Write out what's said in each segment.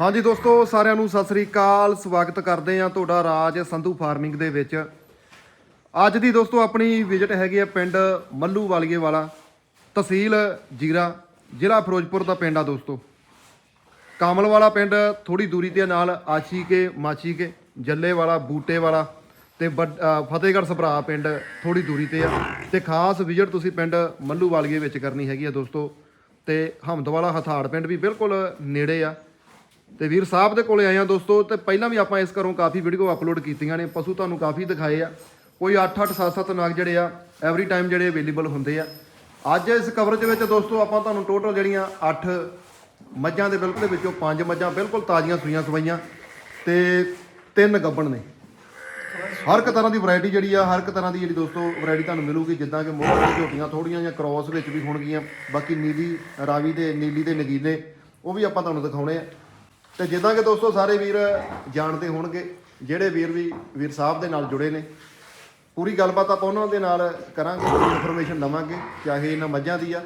ਹਾਂਜੀ ਦੋਸਤੋ, ਸਾਰਿਆਂ ਨੂੰ ਸਤਿ ਸ੍ਰੀ ਅਕਾਲ। ਸਵਾਗਤ ਕਰਦੇ ਆ ਤੁਹਾਡਾ ਰਾਜ ਸੰਧੂ ਫਾਰਮਿੰਗ ਦੇ ਵਿੱਚ। ਅੱਜ ਦੀ ਦੋਸਤੋ, ਆਪਣੀ ਵਿਜ਼ਿਟ ਹੈਗੀ ਆ ਪਿੰਡ ਮੱਲੂ ਵਾਲੀਏ ਵਾਲਾ ਤਹਿਸੀਲ ਜੀਰਾ, ਜ਼ਿਲ੍ਹਾ ਫਿਰੋਜ਼ਪੁਰ ਦਾ ਪਿੰਡ ਆ ਦੋਸਤੋ। ਕਾਮਲ ਵਾਲਾ ਪਿੰਡ ਥੋੜੀ ਦੂਰੀ ਤੇ ਨਾਲ ਆਸ਼ੀ ਕੇ ਮਾਚੀ ਕੇ ਜੱਲੇ ਵਾਲਾ ਬੂਟੇ ਵਾਲਾ ਤੇ ਵੱਡ- ਫਤਿਹਗੜ੍ਹ ਸਭਰਾ ਪਿੰਡ ਥੋੜੀ ਦੂਰੀ ਤੇ ਆ। ਤੇ ਖਾਸ ਵਿਜ਼ਿਟ ਤੁਸੀਂ ਪਿੰਡ ਮੱਲੂ ਵਾਲੀਏ ਵਿੱਚ ਕਰਨੀ ਹੈਗੀ ਆ ਦੋਸਤੋ। ਤੇ ਹਮਦਵਾਲਾ ਹਥਾੜ ਪਿੰਡ ਵੀ ਬਿਲਕੁਲ ਨੇੜੇ ਆ। ਤੇ ਵੀਰ ਸਾਹਿਬ ਦੇ ਕੋਲੇ ਆਏ ਆ ਦੋਸਤੋ, ਤੇ ਪਹਿਲਾਂ ਵੀ ਆਪਾਂ ਇਸ ਘਰੋਂ ਕਾਫੀ ਵੀਡੀਓ ਅਪਲੋਡ ਕੀਤੀਆਂ ਨੇ, ਪਸ਼ੂ ਤੁਹਾਨੂੰ ਕਾਫੀ ਦਿਖਾਏ ਆ। ਕੋਈ 8-8 7-7 ਨਾਗ ਜਿਹੜੇ ਆ ਐਵਰੀ ਟਾਈਮ ਜਿਹੜੇ ਅਵੇਲੇਬਲ ਹੁੰਦੇ ਆ। ਅੱਜ ਇਸ ਕਵਰੇਜ ਵਿੱਚ ਦੋਸਤੋ, ਆਪਾਂ ਤੁਹਾਨੂੰ ਟੋਟਲ ਜਿਹੜੀਆਂ 8 ਮੱਝਾਂ ਦੇ ਬਿਲਕੁਲ ਦੇ ਵਿੱਚੋਂ 5 ਮੱਝਾਂ ਬਿਲਕੁਲ ਤਾਜ਼ੀਆਂ ਸੂਈਆਂ ਸਵਾਈਆਂ ਤੇ ਤਿੰਨ ਗੱਬਣ ਨੇ। ਹਰ ਇੱਕ ਤਰ੍ਹਾਂ ਦੀ ਵੈਰਾਈਟੀ ਜਿਹੜੀ ਆ, ਹਰ ਇੱਕ ਤਰ੍ਹਾਂ ਦੀ ਜਿਹੜੀ ਦੋਸਤੋ ਵੈਰਾਈਟੀ ਤੁਹਾਨੂੰ ਮਿਲੂਗੀ, ਜਿੱਦਾਂ ਕਿ ਮੋਹਰ ਦੀ ਝੋਟੀਆਂ ਥੋੜੀਆਂ ਜਾਂ ਕ੍ਰੋਸ ਵਿੱਚ ਵੀ ਹੋਣਗੀਆਂ, ਬਾਕੀ ਨੀਲੀ ਰਾਵੀ ਦੇ, ਨੀਲੀ ਦੇ ਨਗੀਨੇ, ਉਹ ਵੀ ਆਪਾਂ ਤੁਹਾਨੂੰ ਦਿਖਾਉਣੇ ਆ। ਤੇ ਜਿੱਦਾਂ ਕਿ ਦੋਸਤੋ ਸਾਰੇ ਵੀਰ ਜਾਣਦੇ ਹੋਣਗੇ, ਜਿਹੜੇ ਵੀਰ ਵੀ ਵੀਰ ਸਾਹਿਬ ਦੇ ਨਾਲ ਜੁੜੇ ਨੇ, ਪੂਰੀ ਗੱਲਬਾਤ ਆਪਾਂ ਉਹਨਾਂ ਦੇ ਨਾਲ ਕਰਾਂਗੇ, ਪੂਰੀ ਇਨਫੋਰਮੇਸ਼ਨ ਲਵਾਂਗੇ, ਚਾਹੇ ਇਹਨਾਂ ਮੱਝਾਂ ਦੀ ਆ।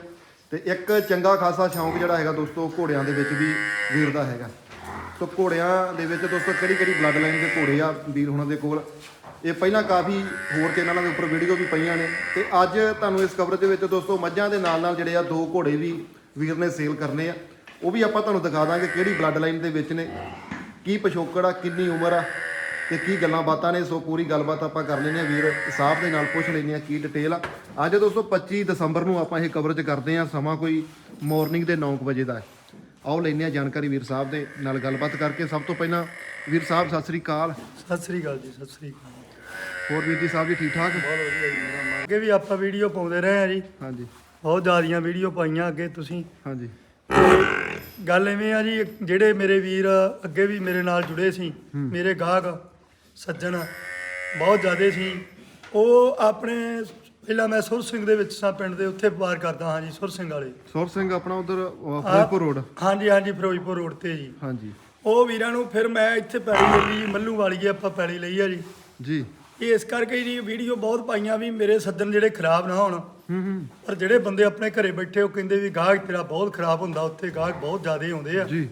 ਤੇ ਇੱਕ ਚੰਗਾ ਖਾਸਾ ਸ਼ੌਂਕ ਜਿਹੜਾ ਹੈਗਾ ਦੋਸਤੋ, ਘੋੜਿਆਂ ਦੇ ਵਿੱਚ ਵੀ ਵੀਰ ਦਾ ਹੈਗਾ। ਸੋ ਘੋੜਿਆਂ ਦੇ ਵਿੱਚ ਦੋਸਤੋ ਕਿਹੜੀ ਕਿਹੜੀ ਬਲੱਡ ਲਾਈਨ ਦੇ ਘੋੜੇ ਆ ਵੀਰ ਹੁਣਾਂ ਦੇ ਕੋਲ? ਇਹ ਪਹਿਲਾਂ ਕਾਫੀ ਹੋਰ ਚੈਨਲਾਂ ਦੇ ਉੱਪਰ ਵੀਡੀਓ ਵੀ ਪਈਆਂ ਨੇ। ਤੇ ਅੱਜ ਤੁਹਾਨੂੰ ਇਸ ਕਵਰੇਜ ਦੇ ਵਿੱਚ ਦੋਸਤੋ ਮੱਝਾਂ ਦੇ ਨਾਲ ਨਾਲ ਜਿਹੜੇ ਆ ਦੋ ਘੋੜੇ ਵੀ ਵੀਰ ਨੇ ਸੇਲ ਕਰਨੇ ਆ। ਉਹ ਵੀ ਆਪਾਂ ਤੁਹਾਨੂੰ ਦਿਖਾ ਦਾਂਗੇ ਕਿਹੜੀ ਬਲੱਡ ਲਾਈਨ ਦੇ ਵਿੱਚ ਨੇ ਕੀ ਪਿਛੋਕੜ ਆ ਕਿੰਨੀ ਉਮਰ ਆ ਤੇ ਕੀ ਗੱਲਾਂ ਬਾਤਾਂ ਨੇ। ਸੋ ਪੂਰੀ ਗੱਲਬਾਤ ਆਪਾਂ ਕਰ ਲੈਂਦੇ ਆ ਵੀਰ ਸਾਹਿਬ ਦੇ ਨਾਲ ਪੁੱਛ ਲੈਂਦੇ ਆ ਕੀ ਡਿਟੇਲ ਆ। ਅੱਜ ਦੋਸਤੋ 25 ਦਸੰਬਰ ਨੂੰ ਆਪਾਂ ਇਹ ਕਵਰੇਜ ਕਰਦੇ ਆ ਸਮਾਂ ਕੋਈ ਮਾਰਨਿੰਗ ਦੇ 9 ਵਜੇ ਦਾ ਆਓ ਲੈਂਦੇ ਆ ਜਾਣਕਾਰੀ ਵੀਰ ਸਾਹਿਬ ਦੇ ਨਾਲ ਗੱਲਬਾਤ ਕਰਕੇ। ਸਭ ਤੋਂ ਪਹਿਲਾਂ ਵੀਰ ਸਾਹਿਬ ਸਤਿ ਸ੍ਰੀ ਅਕਾਲ। ਸਤਿ ਸ੍ਰੀ ਅਕਾਲ ਜੀ ਸਤਿ ਸ੍ਰੀ ਅਕਾਲ। ਹੋਰ ਵੀਰ ਜੀ ਸਾਹਿਬ ਜੀ ਠੀਕ ਠਾਕ? ਬਹੁਤ ਵਧੀਆ ਜੀ ਮੇਰਾ ਅੱਗੇ ਵੀ ਆਪਾਂ ਵੀਡੀਓ ਪਾਉਂਦੇ ਰਹੇ ਆ ਜੀ। ਹਾਂਜੀ। ਬਹੁਤ ਜ਼ਿਆਦੀਆਂ ਵੀਡੀਓ ਪਾਈਆਂ ਅੱਗੇ ਤੁਸੀਂ। ਹਾਂਜੀ। ਗੱਲ ਐਵੇਂ ਆ ਜੀ ਜਿਹੜੇ ਮੇਰੇ ਵੀਰ ਅੱਗੇ ਵੀ ਮੇਰੇ ਨਾਲ ਜੁੜੇ ਸੀ ਮੇਰੇ ਗਾਹਕ ਸੱਜਣ ਬਹੁਤ ਜ਼ਿਆਦੇ ਸੀ। ਉਹ ਆਪਣੇ ਪਹਿਲਾਂ ਮੈਂ ਸੁਰ ਸਿੰਘ ਦੇ ਵਿੱਚ ਸਾਂ ਪਿੰਡ ਦੇ ਉੱਥੇ ਵਪਾਰ ਕਰਦਾ ਹਾਂ ਜੀ ਸੁਰ ਸਿੰਘ ਵਾਲੇ। ਸੌਰ ਸਿੰਘ ਆਪਣਾ ਉਧਰ ਫਿਰੋਜ਼ਪੁਰ ਰੋਡ। ਹਾਂਜੀ ਹਾਂਜੀ ਫਿਰੋਜ਼ਪੁਰ ਰੋਡ ਤੇ ਜੀ। ਹਾਂਜੀ। ਉਹ ਵੀਰਾਂ ਨੂੰ ਫਿਰ ਮੈਂ ਇੱਥੇ ਪੈਲੀ ਲਈ ਮੱਲੂ ਵਾਲੀ ਆਪਾਂ ਪੈਲੀ ਲਈ ਆ ਜੀ। ਜੀ। ਇਸ ਕਰਕੇ ਜੀ ਵੀਡੀਓ ਬਹੁਤ ਪਾਈਆਂ ਵੀ ਮੇਰੇ ਸੱਜਣ ਜਿਹੜੇ ਖਰਾਬ ਨਾ ਹੋਣ। ਹੂੰ ਪਰ ਜਿਹੜੇ ਬੰਦੇ ਆਪਣੇ ਘਰੇ ਬੈਠੇ ਉਹ ਕਹਿੰਦੇ ਵੀ ਗਾਹਕ ਤੇਰਾ ਬਹੁਤ ਖਰਾਬ ਹੁੰਦਾ ਉੱਥੇ ਗਾਹਕ ਬਹੁਤ ਜ਼ਿਆਦੇ ਆਉਂਦੇ ਆ। ਜੀ।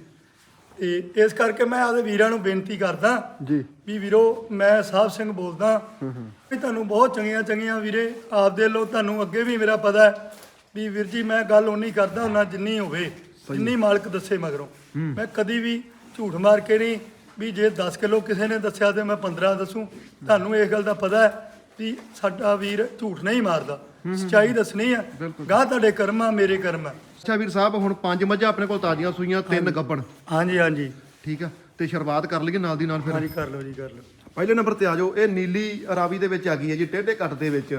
ਤੇ ਇਸ ਕਰਕੇ ਮੈਂ ਆਪਦੇ ਵੀਰਾਂ ਨੂੰ ਬੇਨਤੀ ਕਰਦਾ ਜੀ। ਵੀ ਵੀਰੋ ਮੈਂ ਸਾਹਿਬ ਸਿੰਘ ਬੋਲਦਾ ਵੀ ਤੁਹਾਨੂੰ ਬਹੁਤ ਚੰਗੀਆਂ ਚੰਗੀਆਂ ਵੀਰੇ ਆਪਦੇ ਲੋ ਤੁਹਾਨੂੰ ਅੱਗੇ ਵੀ ਮੇਰਾ ਪਤਾ ਹੈ ਵੀ ਵੀਰ ਜੀ ਮੈਂ ਗੱਲ ਓਨੀ ਕਰਦਾ ਹੁੰਦਾ ਜਿੰਨੀ ਹੋਵੇ ਜਿੰਨੀ ਮਾਲਕ ਦੱਸੇ ਮਗਰੋਂ। ਮੈਂ ਕਦੀ ਵੀ ਝੂਠ ਮਾਰ ਕੇ ਨਹੀਂ ਵੀ ਜੇ 10 ਕਿਲੋ ਕਿਸੇ ਨੇ ਦੱਸਿਆ ਤੇ ਮੈਂ 15 ਦੱਸੂ। ਤੁਹਾਨੂੰ ਇਸ ਗੱਲ ਦਾ ਪਤਾ ਹੈ ਵੀ ਸਾਡਾ ਵੀਰ ਝੂਠ ਨਹੀਂ ਮਾਰਦਾ। ਸੱਚਾਈ ਦੱਸਣੀ ਆ। ਗਾਹ ਤੁਹਾਡੇ ਕਰਮ ਆ ਮੇਰੇ ਕਰਮ। ਆ ਅੱਛਾ ਵੀਰ ਸਾਹਿਬ ਹੁਣ ਪੰਜ ਮੱਝਾਂ ਆਪਣੇ ਕੋਲ ਤਾਜ਼ੀਆਂ ਸੂਈਆਂ ਤਿੰਨ ਗੱਬਣ। ਹਾਂਜੀ ਹਾਂਜੀ। ਠੀਕ ਆ ਤੇ ਸ਼ੁਰੂਆਤ ਕਰ ਲਈਏ ਨਾਲ ਦੀ ਨਾਲ ਫਿਰ। ਹਾਂਜੀ ਕਰ ਲਓ ਜੀ ਕਰ ਲਓ। ਪਹਿਲੇ ਨੰਬਰ ਤੇ ਆ ਜਾਓ ਇਹ ਨੀਲੀ ਰਾਵੀ ਦੇ ਵਿੱਚ ਆ ਗਈ ਹੈ ਜੀ ਟੇਢੇ ਕੱਟ ਦੇ ਵਿੱਚ।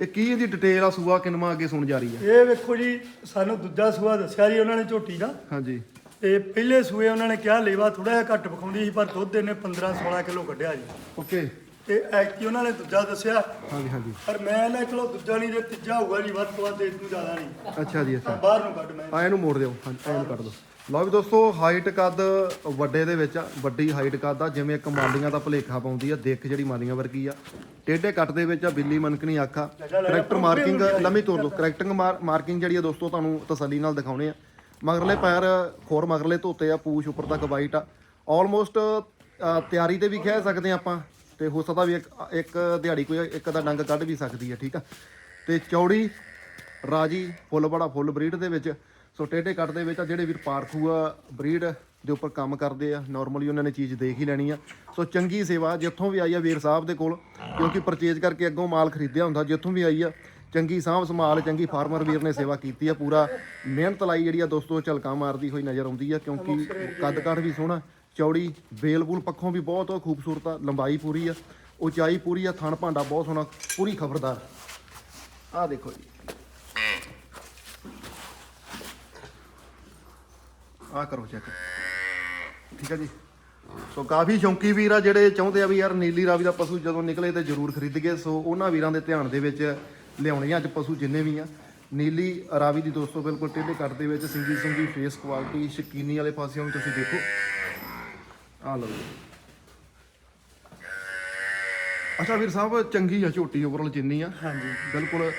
ਇਹ ਕੀ ਇਹਦੀ ਡਿਟੇਲ ਆ ਸੂਆ ਕਿਨਵਾ ਅੱਗੇ ਸੁਣ ਜਾ ਰਹੀ ਹੈ? ਇਹ ਵੇਖੋ ਜੀ ਸਾਨੂੰ ਦੂਜਾ ਸੂਆ ਦੱਸਿਆ ਜੀ ਉਹਨਾਂ ਨੇ ਝੋਟੀ ਦਾ। ਹਾਂਜੀ। ਤੇ ਪਹਿਲੇ ਸੂਏ ਉਹਨਾਂ ਨੇ ਕਿਹਾ ਲੇਵਾ ਥੋੜਾ ਜਿਹਾ ਘੱਟ ਵਿਖਾਉਂਦੀ ਸੀ ਪਰ ਦੁੱਧ ਇਹਨੇ 15 16 ਕਿਲੋ ਕੱਢਿਆ ਜੀ। ਓਕੇ। ਤੇ ਐਕਟੀ ਉਹਨਾਂ ਨੇ ਦੂਜਾ ਦੱਸਿਆ। ਹਾਂਜੀ ਹਾਂਜੀ। ਪਰ ਮੈਂ ਨਾ ਚਲੋ ਦੂਜਾ ਨਹੀਂ ਜੇ ਤੀਜਾ ਹੋਊਗਾ ਜੀ ਵੱਧ ਤੋਂ ਵੱਧ ਇਸ ਤੋਂ ਜ਼ਿਆਦਾ ਨਹੀਂ। ਅੱਛਾ ਜੀ ਅੱਛਾ। ਬਾਹਰ ਨੂੰ ਕੱਢ ਮੈਂ। ਆ ਇਹਨੂੰ ਮੋੜ ਦਿਓ। ਹਾਂਜੀ ਇਹਨੂੰ ਕੱਟ ਦਿਓ। ਲਓ ਵੀ ਦੋਸਤੋ ਹਾਈਟ ਕੱਦ ਵੱਡੇ ਦੇ ਵਿੱਚ ਆ ਵੱਡੀ ਹਾਈਟ ਕੱਦ ਆ ਜਿਵੇਂ ਇੱਕ ਮਾਲੀਆਂ ਦਾ ਭਲੇਖਾ ਪਾਉਂਦੀ ਆ ਦੇਖ ਜਿਹੜੀ ਮਾਲੀਆਂ ਵਰਗੀ ਆ। ਟੇਢੇ ਕੱਟ ਦੇ ਵਿੱਚ ਆ ਬਿੱਲੀ ਮਨਕਣੀ ਆਖਾ। ਕਰੈਕਟਰ ਮਾਰਕਿੰਗ ਲੰਮੀ ਤੋੜ ਲਓ ਕਰੈਕਟਿੰਗ ਮਾਰਕਿੰਗ ਜਿਹੜੀ ਆ ਦੋਸਤੋ ਤੁਹਾਨੂੰ ਤਸੱਲੀ ਨਾਲ ਦਿਖਾਉਣੇ ਆ। ਮਗਰਲੇ ਪੈਰ ਖੋਰ ਮਗਰਲੇ ਧੋਤੇ ਆ ਪੂਛ ਉੱਪਰ ਤੱਕ ਵਾਈਟ ਆ। ਆਲਮੋਸਟ ਤਿਆਰੀ ਤੇ ਵੀ ਕਹਿ ਸਕਦੇ ਆ ਆਪਾਂ। ਤੇ ਹੋ ਸਕਦਾ ਵੀ ਇੱਕ ਇੱਕ ਦਿਹਾੜੀ ਕੋਈ ਇੱਕ ਦਾ ਡੰਗ ਕੱਢ ਵੀ ਸਕਦੀ ਆ ਠੀਕ ਆ? ਤੇ ਚੌੜੀ ਰਾਜੀ ਫੁੱਲ ਬੜਾ ਫੁੱਲ ਬਰੀਡ ਦੇ ਵਿੱਚ ਸੋ ਟੇਢੇ ਕੱਟ ਦੇ ਵਿੱਚ ਆ ਜਿਹੜੇ ਵੀਰ ਪਾਰਖੂ ਆ ਬਰੀਡ ਦੇ ਉੱਪਰ ਕੰਮ ਕਰਦੇ ਆ ਨਾਰਮਲੀ ਉਹਨਾਂ ਨੇ ਚੀਜ਼ ਦੇਖ ਹੀ ਲੈਣੀ ਆ। ਸੋ ਚੰਗੀ ਸੇਵਾ ਜਿੱਥੋਂ ਵੀ ਆਈ ਆ ਵੀਰ ਸਾਹਿਬ ਦੇ ਕੋਲ ਕਿਉਂਕਿ ਪਰਚੇਜ ਕਰਕੇ ਅੱਗੋਂ ਮਾਲ ਖਰੀਦਿਆ ਹੁੰਦਾ ਜਿੱਥੋਂ ਵੀ ਆਈ ਆ ਚੰਗੀ ਸਾਂਭ ਸੰਭਾਲ ਚੰਗੀ ਫਾਰਮਰ ਵੀਰ ਨੇ ਸੇਵਾ ਕੀਤੀ ਆ ਪੂਰਾ ਮਿਹਨਤ ਲਾਈ ਜਿਹੜੀ ਆ ਦੋਸਤੋ ਝਲਕਾ ਮਾਰਦੀ ਹੋਈ ਨਜ਼ਰ ਆਉਂਦੀ ਆ ਕਿਉਂਕਿ ਕੱਦ ਕੱਦ ਵੀ ਸੋਹਣਾ ਚੌੜੀ ਬੇਲ ਬੂਲ ਪੱਖੋਂ ਵੀ ਬਹੁਤ ਖੂਬਸੂਰਤ ਆ, ਲੰਬਾਈ ਪੂਰੀ ਆ, ਉਚਾਈ ਪੂਰੀ ਆ, ਥਣ ਭਾਂਡਾ ਬਹੁਤ ਸੋਹਣਾ, ਪੂਰੀ ਖਬਰਦਾਰ। ਆਹ ਦੇਖੋ ਜੀ। ਆਹ ਕਰੋ ਚੈੱਕ ਠੀਕ ਆ ਜੀ। ਸੋ ਕਾਫੀ ਸ਼ੌਂਕੀ ਵੀਰ ਆ ਜਿਹੜੇ ਚਾਹੁੰਦੇ ਆ ਵੀ ਯਾਰ ਨੀਲੀ ਰਾਵੀ ਦਾ ਪਸ਼ੂ ਜਦੋਂ ਨਿਕਲੇ ਤੇ ਜ਼ਰੂਰ ਖਰੀਦ ਗਏ। ਸੋ ਉਹਨਾਂ ਵੀਰਾਂ ਦੇ ਧਿਆਨ ਦੇ ਵਿੱਚ ਲਿਆਉਣੇ ਆ ਅੱਜ ਪਸ਼ੂ ਜਿੰਨੇ ਵੀ ਆ। ਨੀਲੀ ਰਾਵੀ ਦੀ ਦੋਸਤੋ, ਬਿਲਕੁਲ ਟੇਢੇ ਕੱਟ ਦੇ ਵਿੱਚ ਸਿੰਗੀ ਸਿੰਗੀ ਫੇਸ ਕੁਆਲਿਟੀ ਸ਼ਕੀਨੀ ਵਾਲੇ ਪਾਸਿਓਂ ਵੀ ਤੁਸੀਂ ਦੇਖੋ। ਆ ਲਓ ਜੀ। ਅੱਛਾ ਵੀਰ ਸਾਹਿਬ ਚੰਗੀ ਆ ਝੋਟੀ ਓਵਰਆਲ ਜਿੰਨੀ ਆ। ਹਾਂਜੀ। ਬਿਲਕੁਲ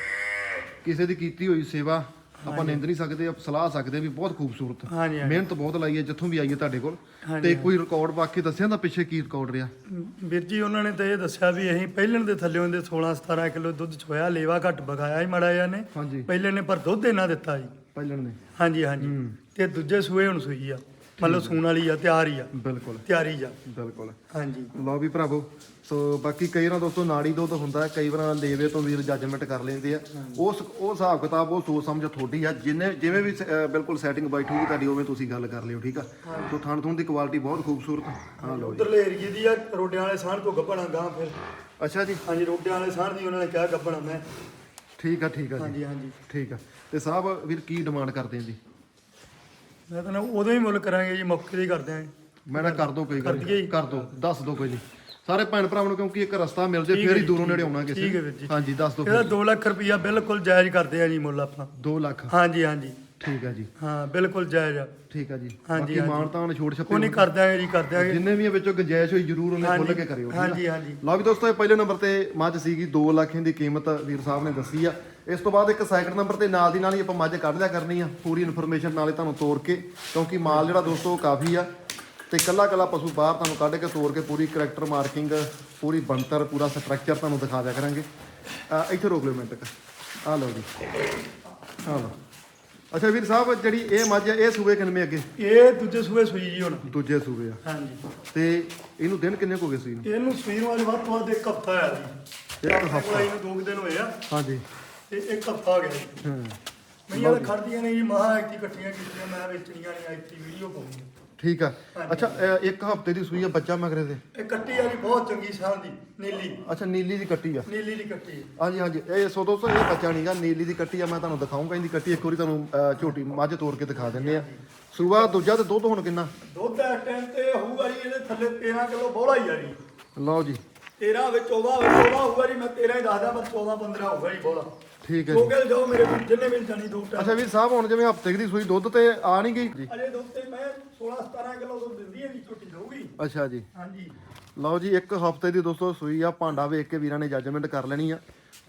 ਕਿਸੇ ਦੀ ਕੀਤੀ ਹੋਈ ਸੇਵਾ ਆਪਾਂ ਨਿੰਦ ਨਹੀਂ ਸਕਦੇ ਆਪਾਂ ਸਲਾਹ ਸਕਦੇ ਵੀ ਬਹੁਤ ਖੂਬਸੂਰਤ। ਹਾਂਜੀ ਹਾਂਜੀ। ਮਿਹਨਤ ਬਹੁਤ ਲਾਈ ਹੈ ਜਿੱਥੋਂ ਵੀ ਆਈ ਹੈ ਤੁਹਾਡੇ ਕੋਲ। ਤੇ ਕੋਈ ਰਿਕਾਰਡ ਵਾਕਈ ਦੱਸਿਆ ਤਾਂ ਪਿੱਛੇ ਕੀ ਰਿਕਾਰਡ ਰਿਹਾ? ਵੀਰ ਜੀ ਉਹਨਾਂ ਨੇ ਤਾਂ ਇਹ ਦੱਸਿਆ ਵੀ ਅਸੀਂ ਪਹਿਲਣ ਦੇ ਥੱਲੇ ਦੇ 16 17 ਕਿਲੋ ਦੁੱਧ ਚੋਇਆ ਲੇਵਾ ਘੱਟ ਬਗਾਇਆ ਹੀ ਮੜਾ ਜਾਂ ਨੇ ਹਾਂਜੀ। ਪਹਿਲੇ ਨੇ ਪਰ ਦੁੱਧ ਇਹਨਾਂ ਦਿੱਤਾ ਜੀ ਪਹਿਲਣ ਨੇ। ਹਾਂਜੀ ਹਾਂਜੀ। ਤੇ ਦੂਜੇ ਸੂਏ ਹੁਣ ਸੂਈ ਆ। ਮਤਲਬ ਸੂਣ ਵਾਲੀ ਆ ਤਿਆਰ ਹੀ ਆ। ਬਿਲਕੁਲ। ਤਿਆਰੀ ਜਾ ਬਿਲਕੁਲ। ਹਾਂਜੀ। ਲਓ ਵੀ ਭਰਾਵੋ ਸੋ ਬਾਕੀ ਕਈ ਵਾਰ ਦੋਸਤੋ ਨਾੜੀ ਦੁੱਧ ਹੁੰਦਾ ਹੈ, ਕਈ ਵਾਰ ਲੇਵੇ ਤੋਂ ਵੀਰ ਜੱਜਮੈਂਟ ਕਰ ਲੈਂਦੇ ਆ। ਉਸ ਉਹ ਹਿਸਾਬ ਕਿਤਾਬ ਉਹ ਸੋਚ ਸਮਝ ਤੁਹਾਡੀ ਆ। ਜਿੰਨੇ ਜਿਵੇਂ ਵੀ ਸ- ਅਹ ਬਿਲਕੁਲ ਸੈਟਿੰਗ ਹੋਊਗੀ ਤੁਹਾਡੀ ਉਵੇਂ ਤੁਸੀਂ ਗੱਲ ਕਰ ਲਿਓ ਠੀਕ ਆ? ਸੋ ਥਣ ਥੁਣ ਦੀ ਕੁਆਲਿਟੀ ਬਹੁਤ ਖੂਬਸੂਰਤ ਹਾਂ ਲਓ ਜੀ। ਉਧਰਲੇ ਏਰੀਏ ਦੀ ਆ ਰੋਡਿਆਂ ਵਾਲੇ ਸਾਹਣ ਤੋਂ ਗੱਬਣਾ ਗਾਂ ਫਿਰ। ਅੱਛਾ ਜੀ। ਹਾਂਜੀ ਰੋਡਿਆਂ ਵਾਲੇ ਸਾਹਣ ਦੀ ਉਹਨਾਂ ਨੇ ਕਿਹਾ ਗੱਬਣਾ ਮੈਂ। ਠੀਕ ਆ ਠੀਕ ਆ ਜੀ। ਹਾਂਜੀ ਹਾਂਜੀ। ਠੀਕ ਆ। ਤੇ ਸਾਹਿਬ ਵੀਰ ਕੀ ਡਿਮਾਂਡ ਕਰਦੇ ਆ ਜੀ? ਮੈਂ ਤਾਂ ਨਾ ਉਦੋਂ ਹੀ ਮੁੱਲ ਕਰਾਂਗੇ ਜੀ ਮੌਕੇ ਦੀ ਕਰਦੇ ਆਂ ਮੈਂ ਨਾ ਕਰ ਦੋ ਕੋਈ ਗੱਲ ਕਰ ਨਹੀਂ ਕਰ ਦੋ ਦੱਸ ਦੋ ਕੋਈ ਨਹੀਂ। ਸਾਰੇ ਭੈਣ ਭਰਾਵਾਂ ਨੂੰ ਕਿਉਂਕਿ ਇੱਕ ਰਸਤਾ ਮਿਲ ਜੇ ਫੇਰ ਹੀ ਦੂਰੋਂ ਨੇੜੇ ਆਉਣਾ ਕਿਸੇ ਠੀਕ ਹੈ ਵੀਰ ਜੀ। ਹਾਂਜੀ ਦੱਸ ਦੋ ਇਹਦਾ 2 ਲੱਖ ਰੁਪਈਆ ਬਿਲਕੁਲ ਜਾਇਜ਼ ਕਰਦੇ ਆ ਜੀ ਮੁੱਲ ਆਪਾਂ। 2 ਲੱਖ। ਹਾਂਜੀ ਹਾਂਜੀ। ਠੀਕ ਆ ਜੀ। ਹਾਂ ਬਿਲਕੁਲ ਜਾਇਜ਼ ਆ। ਠੀਕ ਆ ਜੀ। ਹਾਂਜੀ, ਬਾਕੀ ਹਾਂਜੀ। ਮਾਨ ਤਾਂ ਛੋਟ ਉਹ ਛੱਪੇ ਨਹੀਂ ਕਰ ਦਿਆਂਗੇ ਜੀ ਕਰ ਦਿਆਂਗੇ। ਜਿੰਨੇ ਵੀ ਇਹ ਵਿੱਚੋਂ ਗੁੰਜਾਇਸ਼ ਹੋਈ ਜਰੂਰ ਉਹਨੇ ਖੁੱਲ ਕੇ ਕਰਿਓ ਠੀਕ ਆ? ਹਾਂਜੀ ਹਾਂਜੀ। ਲਓ ਵੀ ਦੋਸਤੋ ਇਹ ਪਹਿਲੇ ਨੰਬਰ ਤੇ ਮੱਝ ਸੀਗੀ 2 ਲੱਖ ਦੀ ਕੀਮਤ ਵੀਰ ਸਾਹਿਬ ਨੇ ਦੱਸੀ ਆ। ਇਸ ਤੋਂ ਬਾਅਦ ਇੱਕ ਸੈਕਿੰਡ ਨੰਬਰ ਤੇ ਨਾਲ ਦੀ ਨਾਲ ਹੀ ਆਪਾਂ ਮੱਝ ਕੱਢ ਲਿਆ ਕਰਨੀ ਆ। ਪੂਰੀ ਇਨਫੋਰਮੇਸ਼ਨ ਨਾਲੇ ਤੁਹਾਨੂੰ ਤੋੜ ਕੇ ਕਿਉਂਕਿ ਮਾਲ ਜਿਹੜਾ ਦੋਸਤੋ ਕਾਫੀ ਆ। ਤੇ ਕੱਲਾ ਕੱਲਾ ਪਸ਼ੂ ਬਾਹਰ ਤੁਹਾਨੂੰ ਕੱਢ ਕੇ ਤੋੜ ਕੇ ਪੂਰੀ ਕਰੈਕਟਰ ਮਾਰਕਿੰਗ ਪੂਰੀ ਬਣਤਰ ਪੂਰਾ ਸਟਰਕਚਰ ਤੁਹਾਨੂੰ ਦਿਖਾ ਦਿਆ ਕਰਾਂਗੇ। ਇੱਥੇ ਰੋਕ ਲਿਓ ਮਿੰਟ ਆ ਲਓ ਜੀ। ਆ ਲਓ। ਅੱਛਾ ਵੀਰ ਸਾਹਿਬ ਜਿਹੜੀ ਇਹ ਮੱਝ ਆ ਇਹ ਸੂਬੇ ਕਿੰਨੇ ਅੱਗੇ? ਇਹ ਦੂਜੇ ਸੂਏ ਸੂਈ ਜੀ ਹੁਣ। ਦੂਜੇ ਸੂਬੇ ਆ। ਹਾਂਜੀ। ਤੇ ਇਹਨੂੰ ਦਿਨ ਕਿੰਨੇ ਕੁ ਹੋ ਗਏ ਸੀ ਇਹਨੂੰ ਇਹਨੂੰ ਸੂਈ ਨੂੰ ਅੱਜ ਵੱਧ ਤੋਂ ਵੱਧ ਇੱਕ ਹਫਤਾ ਆ ਜੀ ਇੱਕ ਹਫ਼ਤਾ। ਇਹਨੂੰ ਦੋ ਦਿਨ ਹੋਏ ਆ। ਹਾਂਜੀ। ਤੇ ਇੱਕ ਹਫਤਾ ਗਿਆ ਜੀ। ਹਾਂ। ਮਈਆਂ ਖੜਦੀਆਂ ਨੇ ਜੀ ਮਹਾ ਇੱਥੇ ਇਕੱਠੀਆਂ ਕੀਤੀਆਂ ਮੈਂ ਵੇਚਣੀਆਂ ਨਹੀਂ ਇੱਥੇ ਵੀਡੀਓ ਪਾਉਂਗੀ। ਠੀਕ ਆ। ਅੱਛਾ ਇਹ ਇੱਕ ਹਫ਼ਤੇ ਦੀ ਸੂਈ ਆ ਬੱਚਾ ਮਗਰੇ ਦੇ ਇਹ ਕੱਟੀ ਵਾਲੀ ਬਹੁਤ ਚੰਗੀ ਸਾਹ ਦੀ ਨੀਲੀ। ਅੱਛਾ ਨੀਲੀ ਦੀ ਕੱਟੀ ਆ। ਨੀਲੀ ਦੀ ਕੱਟੀ ਹੈ। ਹਾਂਜੀ ਹਾਂਜੀ। ਇਹ ਸੋ ਦੋਸਤੋ ਇਹ ਬੱਚਾ ਨਹੀਂਗਾ ਨੀਲੀ ਦੀ ਕੱਟੀ ਆ ਮੈਂ ਤੁਹਾਨੂੰ ਦਿਖਾਉਂਗਾ ਇਹਦੀ ਕੱਟੀ। ਇੱਕ ਵਾਰੀ ਤੁਹਾਨੂੰ ਅਹ, ਝੋਟੀ ਮੱਝ ਤੋੜ ਕੇ ਦਿਖਾ ਦਿੰਨੇ ਆ। ਸੂਆ ਦੂਜਾ ਤੇ ਦੁੱਧ ਹੁਣ ਕਿੰਨਾ? ਦੁੱਧ ਦਾ ਟਾਈਮ ਤੇ ਹੋਊਗਾ ਜੀ ਇਹਦੇ ਥੱਲੇ 13 ਕਿਲੋ ਬੋਲਾ ਹੀ ਆ ਜੀ। ਲਓ ਜੀ। 13 ਵਿੱਚ 14 ਵਿੱਚ 14 ਹੋਊਗਾ ਜੀ ਮੈਂ 13 ਹੀ ਦੱਸਦਾ ਪਰ 14 15 ਹੋਊਗਾ ਜੀ ਬੋਲਾ ਠੀਕ ਹੈ ਜੀ। ਜਾਓ ਮੇਰੇ ਕੋਲ ਜਿੰਨੇ ਮਿਲ ਜਾਣੀ ਦੋ ਟਾਈਮ ਅੱਛਾ ਵੀਰ ਸਾਹਿਬ ਹੁਣ ਜਿਵੇਂ ਹਫ਼ਤੇ ਦੀ ਸੂਈ ਦੁੱਧ ਤੇ ਆ ਨਹੀਂ ਗਈ ਜੀ। ਅਜੇ ਦੁੱਧ ਤੇ ਮੈਂ 16 17 ਕਿਲੋ ਦੁੱਧ ਦਿੰਦੀ ਹੈ ਜੀ ਝੋਟੀ ਦਊਗੀ ਅੱਛਾ ਜੀ। ਹਾਂਜੀ। ਲਓ ਜੀ ਇੱਕ ਹਫ਼ਤੇ ਦੀ ਦੋਸਤੋ ਸੂਈ ਆ ਭਾਂਡਾ ਵੇਖ ਕੇ ਵੀਰਾਂ ਨੇ ਜੱਜਮੈਂਟ ਕਰ ਲੈਣੀ ਆ।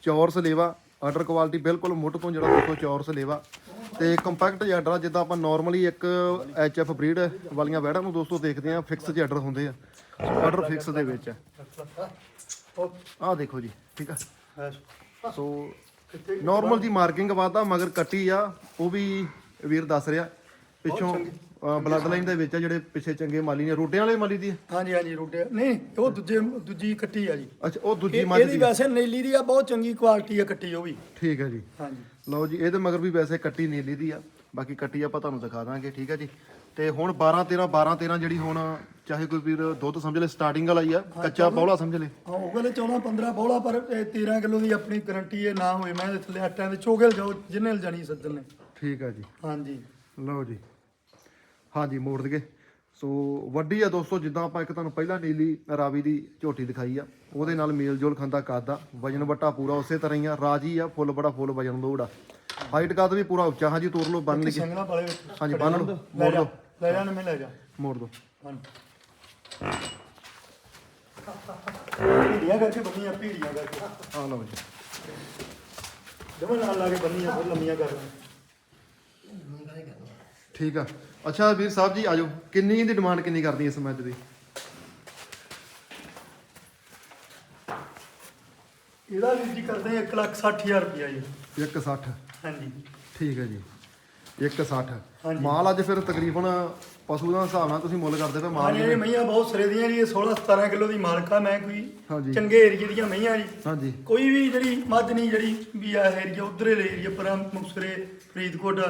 ਚੌਰਸ ਲੇਵਾ ਆਰਡਰ ਕੁਆਲਿਟੀ ਬਿਲਕੁਲ ਮੁੱਢ ਤੋਂ ਜਿਹੜਾ ਦੋਸਤੋ ਚੌਰਸ ਲੇਵਾ ਤੇ ਕੰਪੈਕਟ ਜਿਹਾ ਆਰਡਰ ਜਿੱਦਾਂ ਆਪਾਂ ਨਾਰਮਲੀ ਇੱਕ ਐਚਐਫ ਬਰੀਡ ਵਾਲੀਆਂ ਵੈੜਾਂ ਨੂੰ ਦੋਸਤੋ ਦੇਖਦੇ ਆ ਫਿਕਸ ਜਿਹੇ ਆਰਡਰ ਹੁੰਦੇ ਆ। ਆਰਡਰ ਫਿਕਸ ਦੇ ਵਿੱਚ। ਆ ਆਹ ਦੇਖੋ ਜੀ ਠੀਕ ਆ। ਸੋ ਨਾਰਮਲ ਜੀ ਮਾਰਕਿੰਗ ਵਾਦਾ ਮਗਰ ਕੱਟੀ ਆ ਉਹ ਵੀ ਵੀਰ ਦੱਸ ਰਿਹਾ। ਪਿੱਛੋਂ ਬਲੱਡ ਲਾਈਨ ਦੇ ਵਿੱਚ ਆ ਜਿਹੜੇ ਪਿੱਛੇ ਚੰਗੇ ਮਾਲੀ ਨੇ। ਰੋਟਿਆਂ ਵਾਲੇ ਮਾਲੀ ਦੀ ਆ? ਹਾਂਜੀ ਹਾਂਜੀ ਰੋਟੇ ਨਹੀਂ ਉਹ ਦੂਜੇ ਦੂਜੀ ਕੱਟੀ ਆ ਜੀ। ਅੱਛਾ ਉਹ ਦੂਜੀ ਇਹ- ਮੱਝ ਇਹਦੀ ਦੀ ਵੈਸੇ ਨੀਲੀ ਦੀ ਆ ਬਹੁਤ ਚੰਗੀ ਕੁਆਲਿਟੀ ਆ ਕੱਟੀ ਉਹ ਵੀ। ਠੀਕ ਹੈ ਜੀ। ਹਾਂਜੀ। ਲਓ ਜੀ ਇਹਦੇ ਮਗਰ ਵੀ ਵੈਸੇ ਕੱਟੀ ਨੀਲੀ ਦੀ ਆ। ਬਾਕੀ ਕੱਟੀ ਆਪਾਂ ਤੁਹਾਨੂੰ ਦਿਖਾ ਦਾਂਗੇ ਠੀਕ ਹੈ ਜੀ। ਤੇ ਹੁਣ 12 13 12 13 ਜਿਹੜੀ ਹੁਣ ਚਾਹੇ ਕੋਈ ਵੀਰ ਦੁੱਧ ਸਮਝ ਲੈ ਸਟਾਰਟਿੰਗ ਵਾਲਾ ਹੀ ਆ ਕੱਚਾ ਬੌਲਾ ਸਮਝ ਲੈ। ਹਾਂ ਉਹ ਕਹਿੰਦੇ 14 15 ਬੋਲਾ ਪਰ ਇਹ 13 ਕਿਲੋ ਦੀ ਆਪਣੀ ਗਾਰੰਟੀ ਹੈ ਨਾ ਹੋਏ ਮੈਂ ਥੱਲੇ ਆਟਾਂ ਦੇ ਚੋਗਲ ਜਾਓ ਜਿੰਨੇ ਜਾਣੀ ਸੱਜਣ ਨੇ। ਠੀਕ ਹੈ ਜੀ। ਹਾਂਜੀ। ਲਓ ਜੀ। ਹਾਂਜੀ ਮੋੜ ਦਗੇ ਸੋ ਵੱਡੀ ਆ ਦੋਸਤੋ ਜਿੱਦਾਂ ਆਪਾਂ ਇੱਕ ਤੁਹਾਨੂੰ ਪਹਿਲਾਂ ਨੀਲੀ ਰਾਵੀ ਦੀ ਝੋਟੀ ਦਿਖਾਈ ਆ ਉਹਦੇ ਨਾਲ ਮੇਲ ਜੋਲ ਖਾਂਦਾ ਕੱਦ ਆ ਵਜਨ ਵੱਟਾ ਪੂਰਾ ਉਸੇ ਤਰ੍ਹਾਂ ਹੀ ਆ ਰਾਜੀ ਆ ਫੁੱਲ ਬੜਾ ਫੁੱਲ ਵਜਨ ਲੋੜ ਆ। ਹਾਈਟ ਕੱਦ ਵੀ ਪੂਰਾ ਉੱਚਾ ਹਾਂਜੀ ਤੋਰ ਲਓ ਬੰਨ ਲਈਏ। ਸੰਗਣਾ ਵਾਲੇ ਹਾਂਜੀ ਬੰਨ ਲਓ ਲੈ ਮੋੜ ਲਓ। ਲੈ ਜਾ ਮੈਂ ਲੈ ਜਾ। ਮੋੜ ਦਿਓ ਹਾਂ ਪੀੜੀਆਂ ਕਰਕੇ ਬੰਨੀਆਂ ਪੀੜੀਆਂ ਕਰਕੇ। ਆ ਲਓ ਜੀ। ਜਮਨ ਨਾਲ ਲਾ ਕੇ ਬੰਨੀਆਂ ਫਿਰ ਲੰਮੀਆਂ ਕਰ ਠੀਕ ਆ। ਅੱਛਾ ਵੀਰ ਸਾਹਿਬ ਜੀ ਆਜੋ। ਕਿੰਨੀ ਦੀ ਡਿਮਾਂਡ ਕਿੰਨੀ ਕਰਦੀ ਇਸ ਮੈਚ ਦੀ? ਇਹਦਾ ਵੀਰ ਜੀ ਕਰਦੇ 1 ਲੱਖ 60000 ਰੁਪਇਆ ਜੀ। 160 ਹਾਂਜੀ। ਠੀਕ ਹੈ ਜੀ। 160 ਹਾਂਜੀ। ਮਾਲ ਅੱਜ ਫਿਰ ਤਕਰੀਬਨ ਪਸ਼ੂ ਦਾ ਹਿਸਾਬ ਨਾਲ ਤੁਸੀਂ ਮੁੱਲ ਕਰਦੇ ਪਏ ਮਾਲ ਹਾਂਜੀ ਇਹ ਮਈਆਂ ਬਹੁਤ ਸਿਰੇ ਦੀਆਂ ਜੀ ਇਹ 16 17 ਕਿਲੋ ਦੀ ਮਾਲਕ ਮੈਂ ਕੋਈ। ਚੰਗੇ ਏਰੀਏ ਦੀਆਂ ਮਈਆਂ ਜੀ। ਹਾਂਜੀ। ਕੋਈ ਵੀ ਜਿਹੜੀ ਮੱਝ ਨਹੀਂ ਜਿਹੜੀ ਵੀ ਆ ਏਰੀਆ ਉਧਰੇ ਏਰੀਆ ਪਰ ਮੁਕਸਰੇ ਫਰੀਦਕੋਟ।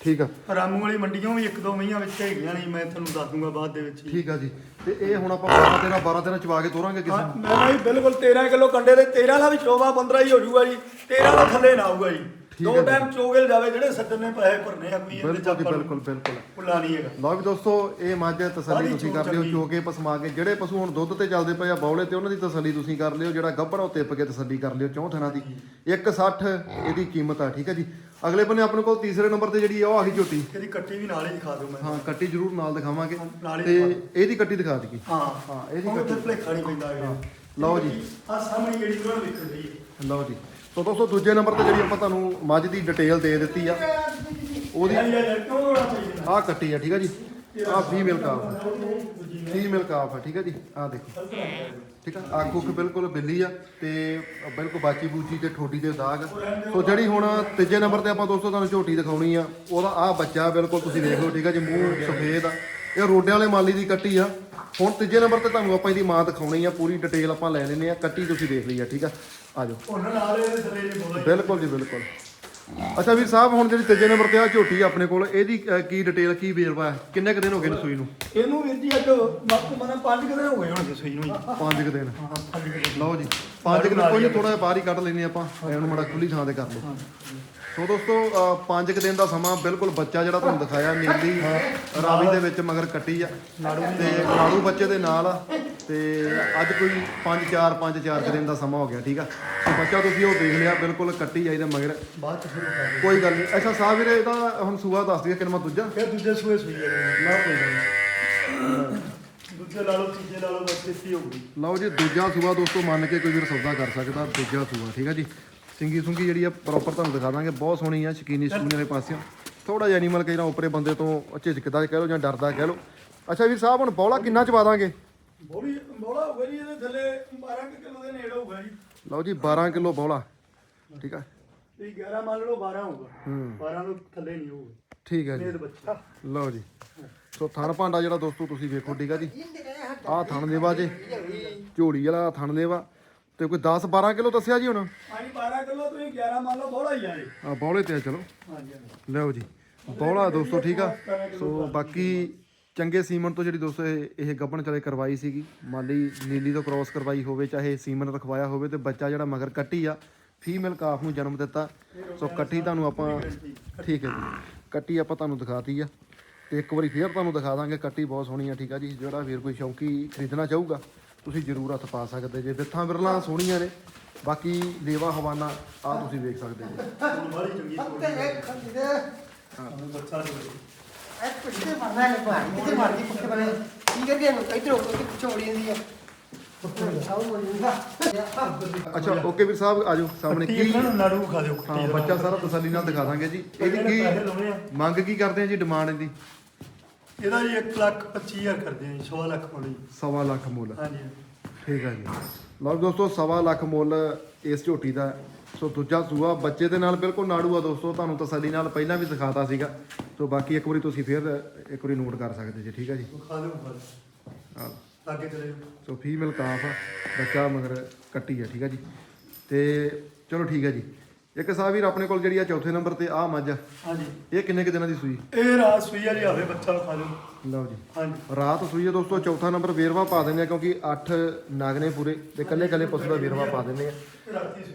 ਠੀਕ ਆ। ਰਾਮੂ ਵਾਲੀ ਮੰਡੀਆਂ ਵੀ ਇੱਕ ਦੋ ਮਈਆਂ ਵਿੱਚ ਹੈਗੀਆਂ ਨਹੀਂ ਮੈਂ ਤੁਹਾਨੂੰ ਦੱਸ ਦੂੰਗਾ ਬਾਅਦ ਦੇ ਵਿੱਚ। ਠੀਕ ਆ ਜੀ। ਤੇ ਇਹ ਹੁਣ ਆਪਾਂ 12 13 12 13 ਚਵਾ ਕੇ ਤੋਰਾਂਗੇ ਕਿਸੇ ਹਾਂ, ਨੂੰ। ਮੈਂ ਭਾਈ ਬਿਲਕੁਲ 13 ਕਿਲੋ ਕੰਡੇ ਦੇ 13 ਦਾ ਵੀ 14 15 ਹੀ ਹੋ ਜਾਊਗਾ ਜੀ। 13 ਦਾ ਥੱਲੇ ਨਾ ਆਊਗਾ ਜੀ। ਦੋ ਹੈ। ਟਾਈਮ ਚੋਗਲ ਜਾਵੇ ਜਿਹੜੇ ਸੱਜਣ ਨੇ ਪੈਸੇ ਭਰਨੇ ਆ ਕੋਈ ਇਹਦੇ ਬਿਲਕੁਲ ਜੀ ਬਿਲਕੁਲ ਬਿਲਕੁਲ। ਭੁੱਲਾ ਨਹੀਂ ਹੈਗਾ। ਲਓ ਵੀ ਦੋਸਤੋ ਇਹ ਮੱਝ ਤਸੱਲੀ ਸਾਰੀ ਤੁਸੀਂ ਚੋਣ ਕਰ ਲਿਓ ਚੰਗੀ। ਪਸਮਾ ਕੇ ਜਿਹੜੇ ਪਸ਼ੂ ਹੁਣ ਦੁੱਧ ਤੇ ਚੱਲਦੇ ਪਏ ਆ ਬੌਲੇ ਤੇ ਉਹਨਾਂ ਦੀ ਤਸੱਲੀ ਤੁਸੀਂ ਕਰ ਲਿਓ ਜਿਹੜਾ ਗੱਭੜਾ ਉਹ ਤਿੱਪ ਕੇ ਤਸੱਲੀ ਕਰ ਲਿਓ ਚੌਂ ਥਣਾ ਦੀ। 160 ਇਹਦੀ ਕੀਮਤ ਆ ਠੀਕ ਹੈ ਜੀ। ਅਗਲੇ ਬੰਨੇ ਆਪਣੇ ਕੋਲ ਤੀਸਰੇ ਨੰਬਰ ਤੇ ਜਿਹੜੀ ਆ ਉਹ ਆਹੀ ਝੋਟੀ। ਇਹਦੀ ਕੱਟੀ ਵੀ ਨਾਲ ਹੀ ਦਿਖਾ ਦਿਓ ਮੈਂ ਹਾਂ ਕੱਟੀ ਜ਼ਰੂਰ ਨਾਲ ਦਿਖਾਵਾਂਗੇ। ਨਾਲ ਹੀ ਤੇ ਦਿਖਾ ਇਹਦੀ ਕੱਟੀ ਦਿਖਾ ਦਈਏ। ਹਾਂ ਹਾਂ, ਇਹਦੀ ਉਹਨੂੰ ਕੱਟੀ। ਤੇ ਭੁਲੇਖਾ ਨਹੀਂ ਪੈਂਦਾ ਹੈਗਾ ਲਓ ਜੀ। ਆ ਸਾਹਮਣੇ ਜਿਹੜੀ ਨੂੰ ਵਿਖਣ ਦੀ ਲਓ ਜੀ। ਸੋ ਦੋਸਤੋ, ਦੂਜੇ ਨੰਬਰ ਤੇ ਜਿਹੜੀ ਆਪਾਂ ਤੁਹਾਨੂੰ ਮੱਝ ਦੀ ਡਿਟੇਲ ਦੇ ਦਿੱਤੀ ਆ, ਉਹਦੀ ਇਹ ਆਹ ਕੱਟੀ ਆ, ਠੀਕ ਆ ਜੀ? ਆਹ ਫੀਮੇਲ ਕਾਫ ਫੀਮੇਲ ਕਾਫ ਆ, ਠੀਕ ਆ ਜੀ? ਆਹ ਦੇਖੋ। ਠੀਕ ਆ? ਅੱਖ ਉੱਖ ਬਿਲਕੁਲ ਬਿੱਲੀ ਆ ਤੇ ਬਿਲਕੁਲ ਬਾਚੀ ਬੂਚੀ ਤੇ ਠੋਡੀ ਦੇ ਦਾਗ ਸੋ ਜਿਹੜੀ ਹੁਣ ਤੀਜੇ ਨੰਬਰ ਤੇ ਆਪਾਂ ਦੋਸਤੋ ਤੁਹਾਨੂੰ ਝੋਟੀ ਦਿਖਾਉਣੀ ਆ, ਉਹਦਾ ਆਹ ਬੱਚਾ ਬਿਲਕੁਲ ਤੁਸੀਂ ਦੇਖ ਲਓ, ਠੀਕ ਆ ਜੀ? ਮੂੰਹ ਸਫੇਦ ਆ। ਇਹ ਰੋਡਿਆਂ ਵਾਲੇ ਮਾਲੀ ਦੀ ਕੱਟੀ ਆ। ਹੁਣ ਤੀਜੇ ਨੰਬਰ ਤੇ ਤੁਹਾਨੂੰ ਆਪਾਂ ਇਹਦੀ ਮਾਂ ਦਿਖਾਉਣੀ ਆ, ਪੂਰੀ ਡਿਟੇਲ ਆਪਾਂ ਲੈ ਲੈਨੇ ਆ। ਕੱਟੀ ਤੁਸੀਂ ਦੇਖ ਲਈ ਆ, ਠੀਕ ਆ? ਆ ਜਾਓ। ਉਹਨਾਂ ਨਾਲ ਇਹਦੇ ਥੱਲੇ ਜੇ ਬੋਲਾ। ਬਿਲਕੁਲ ਜੀ ਬਿਲਕੁਲ। ਅੱਛਾ ਵੀਰ ਸਾਹਿਬ ਹੁਣ ਜਿਹੜੀ ਤੀਜੇ ਨੰਬਰ ਤੇ ਆ ਝੋਟੀ ਆਪਣੇ ਕੋਲ ਇਹਦੀ ਕੀ ਡਿਟੇਲ ਕੀ ਵੇਰਵਾ ਹੈ? ਕਿੰਨੇ ਕੁ ਦਿਨ ਹੋ ਗਏ ਨੇ ਸੂਈ ਨੂੰ? ਇਹਨੂੰ ਵੀਰ ਜੀ ਅੱਜ ਵਕਤ ਮਨ ਪੰਜ ਕਿਤੇ ਹੋ ਗਏ ਹੁਣ ਸੂਈ ਨੂੰ ਪੰਜ ਕੁ ਦਿਨ। ਹਾਂ ਪੰਜ ਕਿਤੇ ਲਓ ਜੀ ਪੰਜ ਕੁ ਦਿਨ ਕੋਈ ਥੋੜਾ ਜਿਹਾ ਬਾਹਰ ਹੀ ਕੱਢ ਲੈਨੇ ਆਪਾਂ। ਇਹਨੂੰ ਮੜਾ ਖੁੱਲੀ ਥਾਂ ਤੇ ਕਰ ਲਓ। ਸੋ ਦੋਸਤੋ ਅਹ, ਪੰਜ ਕੁ ਦਿਨ ਦਾ ਸਮਾਂ ਬਿਲਕੁਲ ਬੱਚਾ ਜਿਹੜਾ ਤੁਹਾਨੂੰ ਦਿਖਾਇਆ ਨੀਲੀ ਰਾਵੀ ਦੇ ਵਿੱਚ ਮਗਰ ਕੱਟੀ ਆ। ਤੇ ਨਾੜੂ ਬੱਚੇ ਦੇ ਨਾਲ ਆ। ਤੇ ਅੱਜ ਕੋਈ 5 4 5 4 ਦਿਨ ਦਾ ਸਮਾਂ ਹੋ ਗਿਆ ਠੀਕ ਆ? ਸੋ ਬੱਚਾ ਤੁਸੀਂ ਉਹ ਦੇਖ ਲਿਆ ਬਿਲਕੁਲ ਕੱਟੀ ਇਹਦੇ ਮਗਰ। ਬਾਅਦ ਚ ਸ਼ੁਰੂ ਕਰ ਕੋਈ ਗੱਲ ਨਹੀਂ। ਅੱਛਾ ਸਾਹਿਬ ਵੀਰੇ ਇਹਦਾ ਹੁਣ ਸੂਆ ਦੱਸ ਦਈਏ ਕਿੰਨਾ ਦੂਜਾ? ਫਿਰ ਦੂਜੇ ਸੂਏ ਸੂਈ ਜਾਂਦੇ ਨਾ ਕੋਈ ਗੱਲ ਨਹੀਂ। ਦੂਜੇ ਲਾ ਲਓ ਤੀਜੇ ਲਾ ਲਓ ਬਸ ਇੱਥੇ ਹੋ ਗਈ ਲਓ ਜੀ ਦੂਜਾ ਸੂਆ ਦੋਸਤੋ ਮੰਨ ਕੇ ਕੋਈ ਵੀਰ ਸੌਦਾ ਕਰ ਸਕਦਾ ਦੂਜਾ ਸੂਆ ਠੀਕ ਆ ਜੀ? ਸਿੰਗੀ ਸੁੰਗੀ ਜਿਹੜੀ ਆ ਪ੍ਰੋਪਰ ਤੁਹਾਨੂੰ ਦਿਖਾ ਦਾਂਗੇ। ਬਹੁਤ ਸੋਹਣੀ ਆ ਸ਼ਕੀਨੀ ਸ਼ਕੂਨੀ ਵਾਲੇ ਪਾਸਿਓਂ। ਥੋੜਾ ਜਿਹਾ ਐਨੀਮਲ ਕਈ ਨਾ ਉਪਰੇ ਬੰਦੇ ਤੋਂ ਝਿਜਕਦਾ ਕਹਿ ਲਓ ਜਾਂ ਡਰਦਾ ਕਹਿ ਲਓ। ਅੱਛਾ ਵੀਰ ਸਾਹਿਬ ਹੁਣ ਬੌਲਾ ਕਿੰਨਾ ਚਵਾ ਦਾਂਗੇ? ਬੋਲੀ ਬੋਲਾ ਹੋਊਗਾ ਜੀ ਇਹਦੇ ਥੱਲੇ 12 ਕਿਲੋ ਦੇ ਨੇੜੇ ਹੋਊਗਾ ਜੀ। ਲਓ ਜੀ 12 ਕਿਲੋ ਬੌਲਾ। ਠੀਕ ਆ? ਤੁਸੀਂ 11 ਮੰਨ ਲਓ 12 ਹੋਊਗਾ। ਹੂੰ। 12 ਤੋਂ ਥੱਲੇ ਨਹੀਂ ਹੋਊਗਾ। ਠੀਕ ਹੈ ਜੀ। ਇਹਦੇ ਬੱਚਾ। ਲਓ ਜੀ। ਸੋ ਥਣ ਭਾਂਡਾ ਜਿਹੜਾ ਦੋਸਤੋ ਤੁਸੀਂ ਵੇਖੋ ਠੀਕ ਆ ਜੀ? ਆਹ ਥਣ ਦੇਵਾ ਜੇ। ਝੋੜੀ ਵਾਲਾ ਥਣ ਦੇਵਾ। ਤੇ ਕੋਈ 10 12 ਕਿਲੋ ਦੱਸਿਆ ਜੀ ਹੁਣ? ਹਾਂਜੀ 12 ਕਿਲੋ ਤੁਸੀਂ 11 ਮੰਨ ਲਓ ਬੋਲਾ ਹੀ ਆ ਜੀ ਆ ਬੌਲੇ ਤੇ ਆ ਚਲੋ। ਹਾਂਜੀ ਹਾਂਜੀ। ਲਓ ਜੀ ਬੌਲਾ ਦੋਸਤੋ ਠੀਕ ਆ। ਸੋ ਬਾਕੀ ਚੰਗੇ ਸੀਮਨ ਤੋਂ ਜਿਹੜੀ ਦੋਸਤੋ ਇਹ ਇਹ ਗੱਬਣ ਚਲੇ ਕਰਵਾਈ ਸੀਗੀ। ਮਾਲੀ ਨੀਲੀ ਤੋਂ ਕ੍ਰਾਸ ਕਰਵਾਈ ਹੋਵੇ ਚਾਹੇ ਸੀਮਨ ਰਖਵਾਇਆ ਹੋਵੇ ਤੇ ਬੱਚਾ ਜਿਹੜਾ ਮਗਰ ਕੱਟੀ ਆ ਫੀਮੇਲ ਕਾਫ ਨੂੰ ਜਨਮ ਦਿੱਤਾ। ਸੋ ਕੱਟੀ ਤੁਹਾਨੂੰ ਆਪਾਂ ਠੀਕ ਹੈ ਜੀ। ਕੱਟੀ ਆਪਾਂ ਤੁਹਾਨੂੰ ਦਿਖਾਤੀ ਆ। ਤੇ ਇੱਕ ਵਾਰੀ ਫੇਰ ਤੁਹਾਨੂੰ ਦਿਖਾ ਦਾਂਗੇ। ਕੱਟੀ ਬਹੁਤ ਸੋਹਣੀ ਆ ਠੀਕ ਆ ਜੀ। ਜਿਹੜਾ ਵੀਰ ਕੋਈ ਸ਼ੌਂਕੀ ਖਰੀਦਣਾ ਚਾਹੂਗਾ ਤੁਸੀਂ ਜ਼ਰੂਰ ਹੱਥ ਪਾ ਸਕਦੇ ਜੇ। ਬਿੱਥਾਂ ਬਿਰਲਾਂ ਸੋਹਣੀਆਂ ਨੇ। ਬਾਕੀ ਲੇਵਾ ਹਵਾਨਾ ਆ ਤੁਸੀਂ ਵੇਖ ਸਕਦੇ ਹੁਣ ਬਾਹਲੀ ਚੰਗੀ ਮਰਨਾ ਹੈ ਭਾਈ ਮਰਦੀ ਪੱਕੇ ਬਣੇ ਕੀ ਪਿਛੋੜੀ ਜਾਂਦੀ ਹੈ ਅੱਛਾ ਓਕੇ ਵੀਰ ਸਾਹਿਬ ਆਜੋ ਸਾਹਮਣੇ ਕੀ ਕੀ ਇਹਨਾਂ ਨੂੰ ਨਾੜੂ ਖਾ ਦਿਓ ਹਾਂ ਬੱਚਾ ਸਾਰਾ ਤਸੱਲੀ ਨਾਲ ਦਿਖਾ ਦਾਂਗੇ ਜੀ। ਇਹਦੀ ਕੀ ਆ। ਮੰਗ ਕੀ ਕਰਦੇ ਆ ਜੀ ਡਿਮਾਂਡ ਇਹਦੀ? ਇਹਦਾ ਜੀ 1 ਲੱਖ 25000 ਕਰਦੇ ਆ ਜੀ 100 ਲੱਖ ਮੁੱਲ ਜੀ। ਲੱਖ ਮੁੱਲ। ਹਾਂਜੀ। ਠੀਕ ਹੈ ਜੀ। ਲਓ ਦੋਸਤੋ ਸਵਾ ਲੱਖ ਮੁੱਲ ਇਸ ਝੋਟੀ ਦਾ ਸੋ ਦੂਜਾ ਸੂਆ ਬੱਚੇ ਦੇ ਨਾਲ ਬਿਲਕੁਲ ਨਾੜੂ ਆ ਦੋਸਤੋ ਤੁਹਾਨੂੰ ਤਸੱਲੀ ਨਾਲ ਪਹਿਲਾਂ ਵੀ ਦਿਖਾਤਾ ਸੀਗਾ। ਸੋ ਬਾਕੀ ਇੱਕ ਵਾਰੀ ਤੁਸੀਂ ਫਿਰ ਇੱਕ ਵਾਰੀ ਨੋਟ ਕਰ ਸਕਦੇ ਜੀ ਠੀਕ ਹੈ ਜੀ? ਖਾ ਚਲੇ ਸੋ ਫੀਮੇਲ ਕਾਫ ਆ ਬੱਚਾ ਮਗਰ ਕੱਟੀ ਆ ਠੀਕ ਹੈ ਜੀ? ਤੇ ਚਲੋ ਠੀਕ ਹੈ ਜੀ। ਇੱਕ ਸਾਹਿਬ ਵੀਰ ਆਪਣੇ ਕੋਲ ਜਿਹੜੀ ਆ ਚੌਥੇ ਨੰਬਰ ਤੇ ਆ ਮੱਝ ਆ, ਹਾਂਜੀ। ਇਹ ਕਿੰਨੇ ਕੁ ਦਿਨਾਂ ਦੀ ਸੂਈ? ਇਹ ਰਾਤ ਸੂਈ ਵਾਲੀ ਆਵੇ ਬੱਚਾ ਖਾ ਦਿਓ ਲਓ ਜੀ। ਹਾਂਜੀ। ਰਾਤ ਸੂਈ ਹੈ ਦੋਸਤੋ ਚੌਥਾ ਨੰਬਰ ਵੇਰਵਾ ਪਾ ਦਿੰਦੇ ਆ ਕਿਉਂਕਿ 8 ਨਾਗਨੇ ਪੂਰੇ ਤੇ ਕੱਲੇ ਕੱਲੇ ਪਸ਼ੂ ਦਾ ਵੇਰਵਾ ਪਾ ਦਿੰਦੇ ਆ।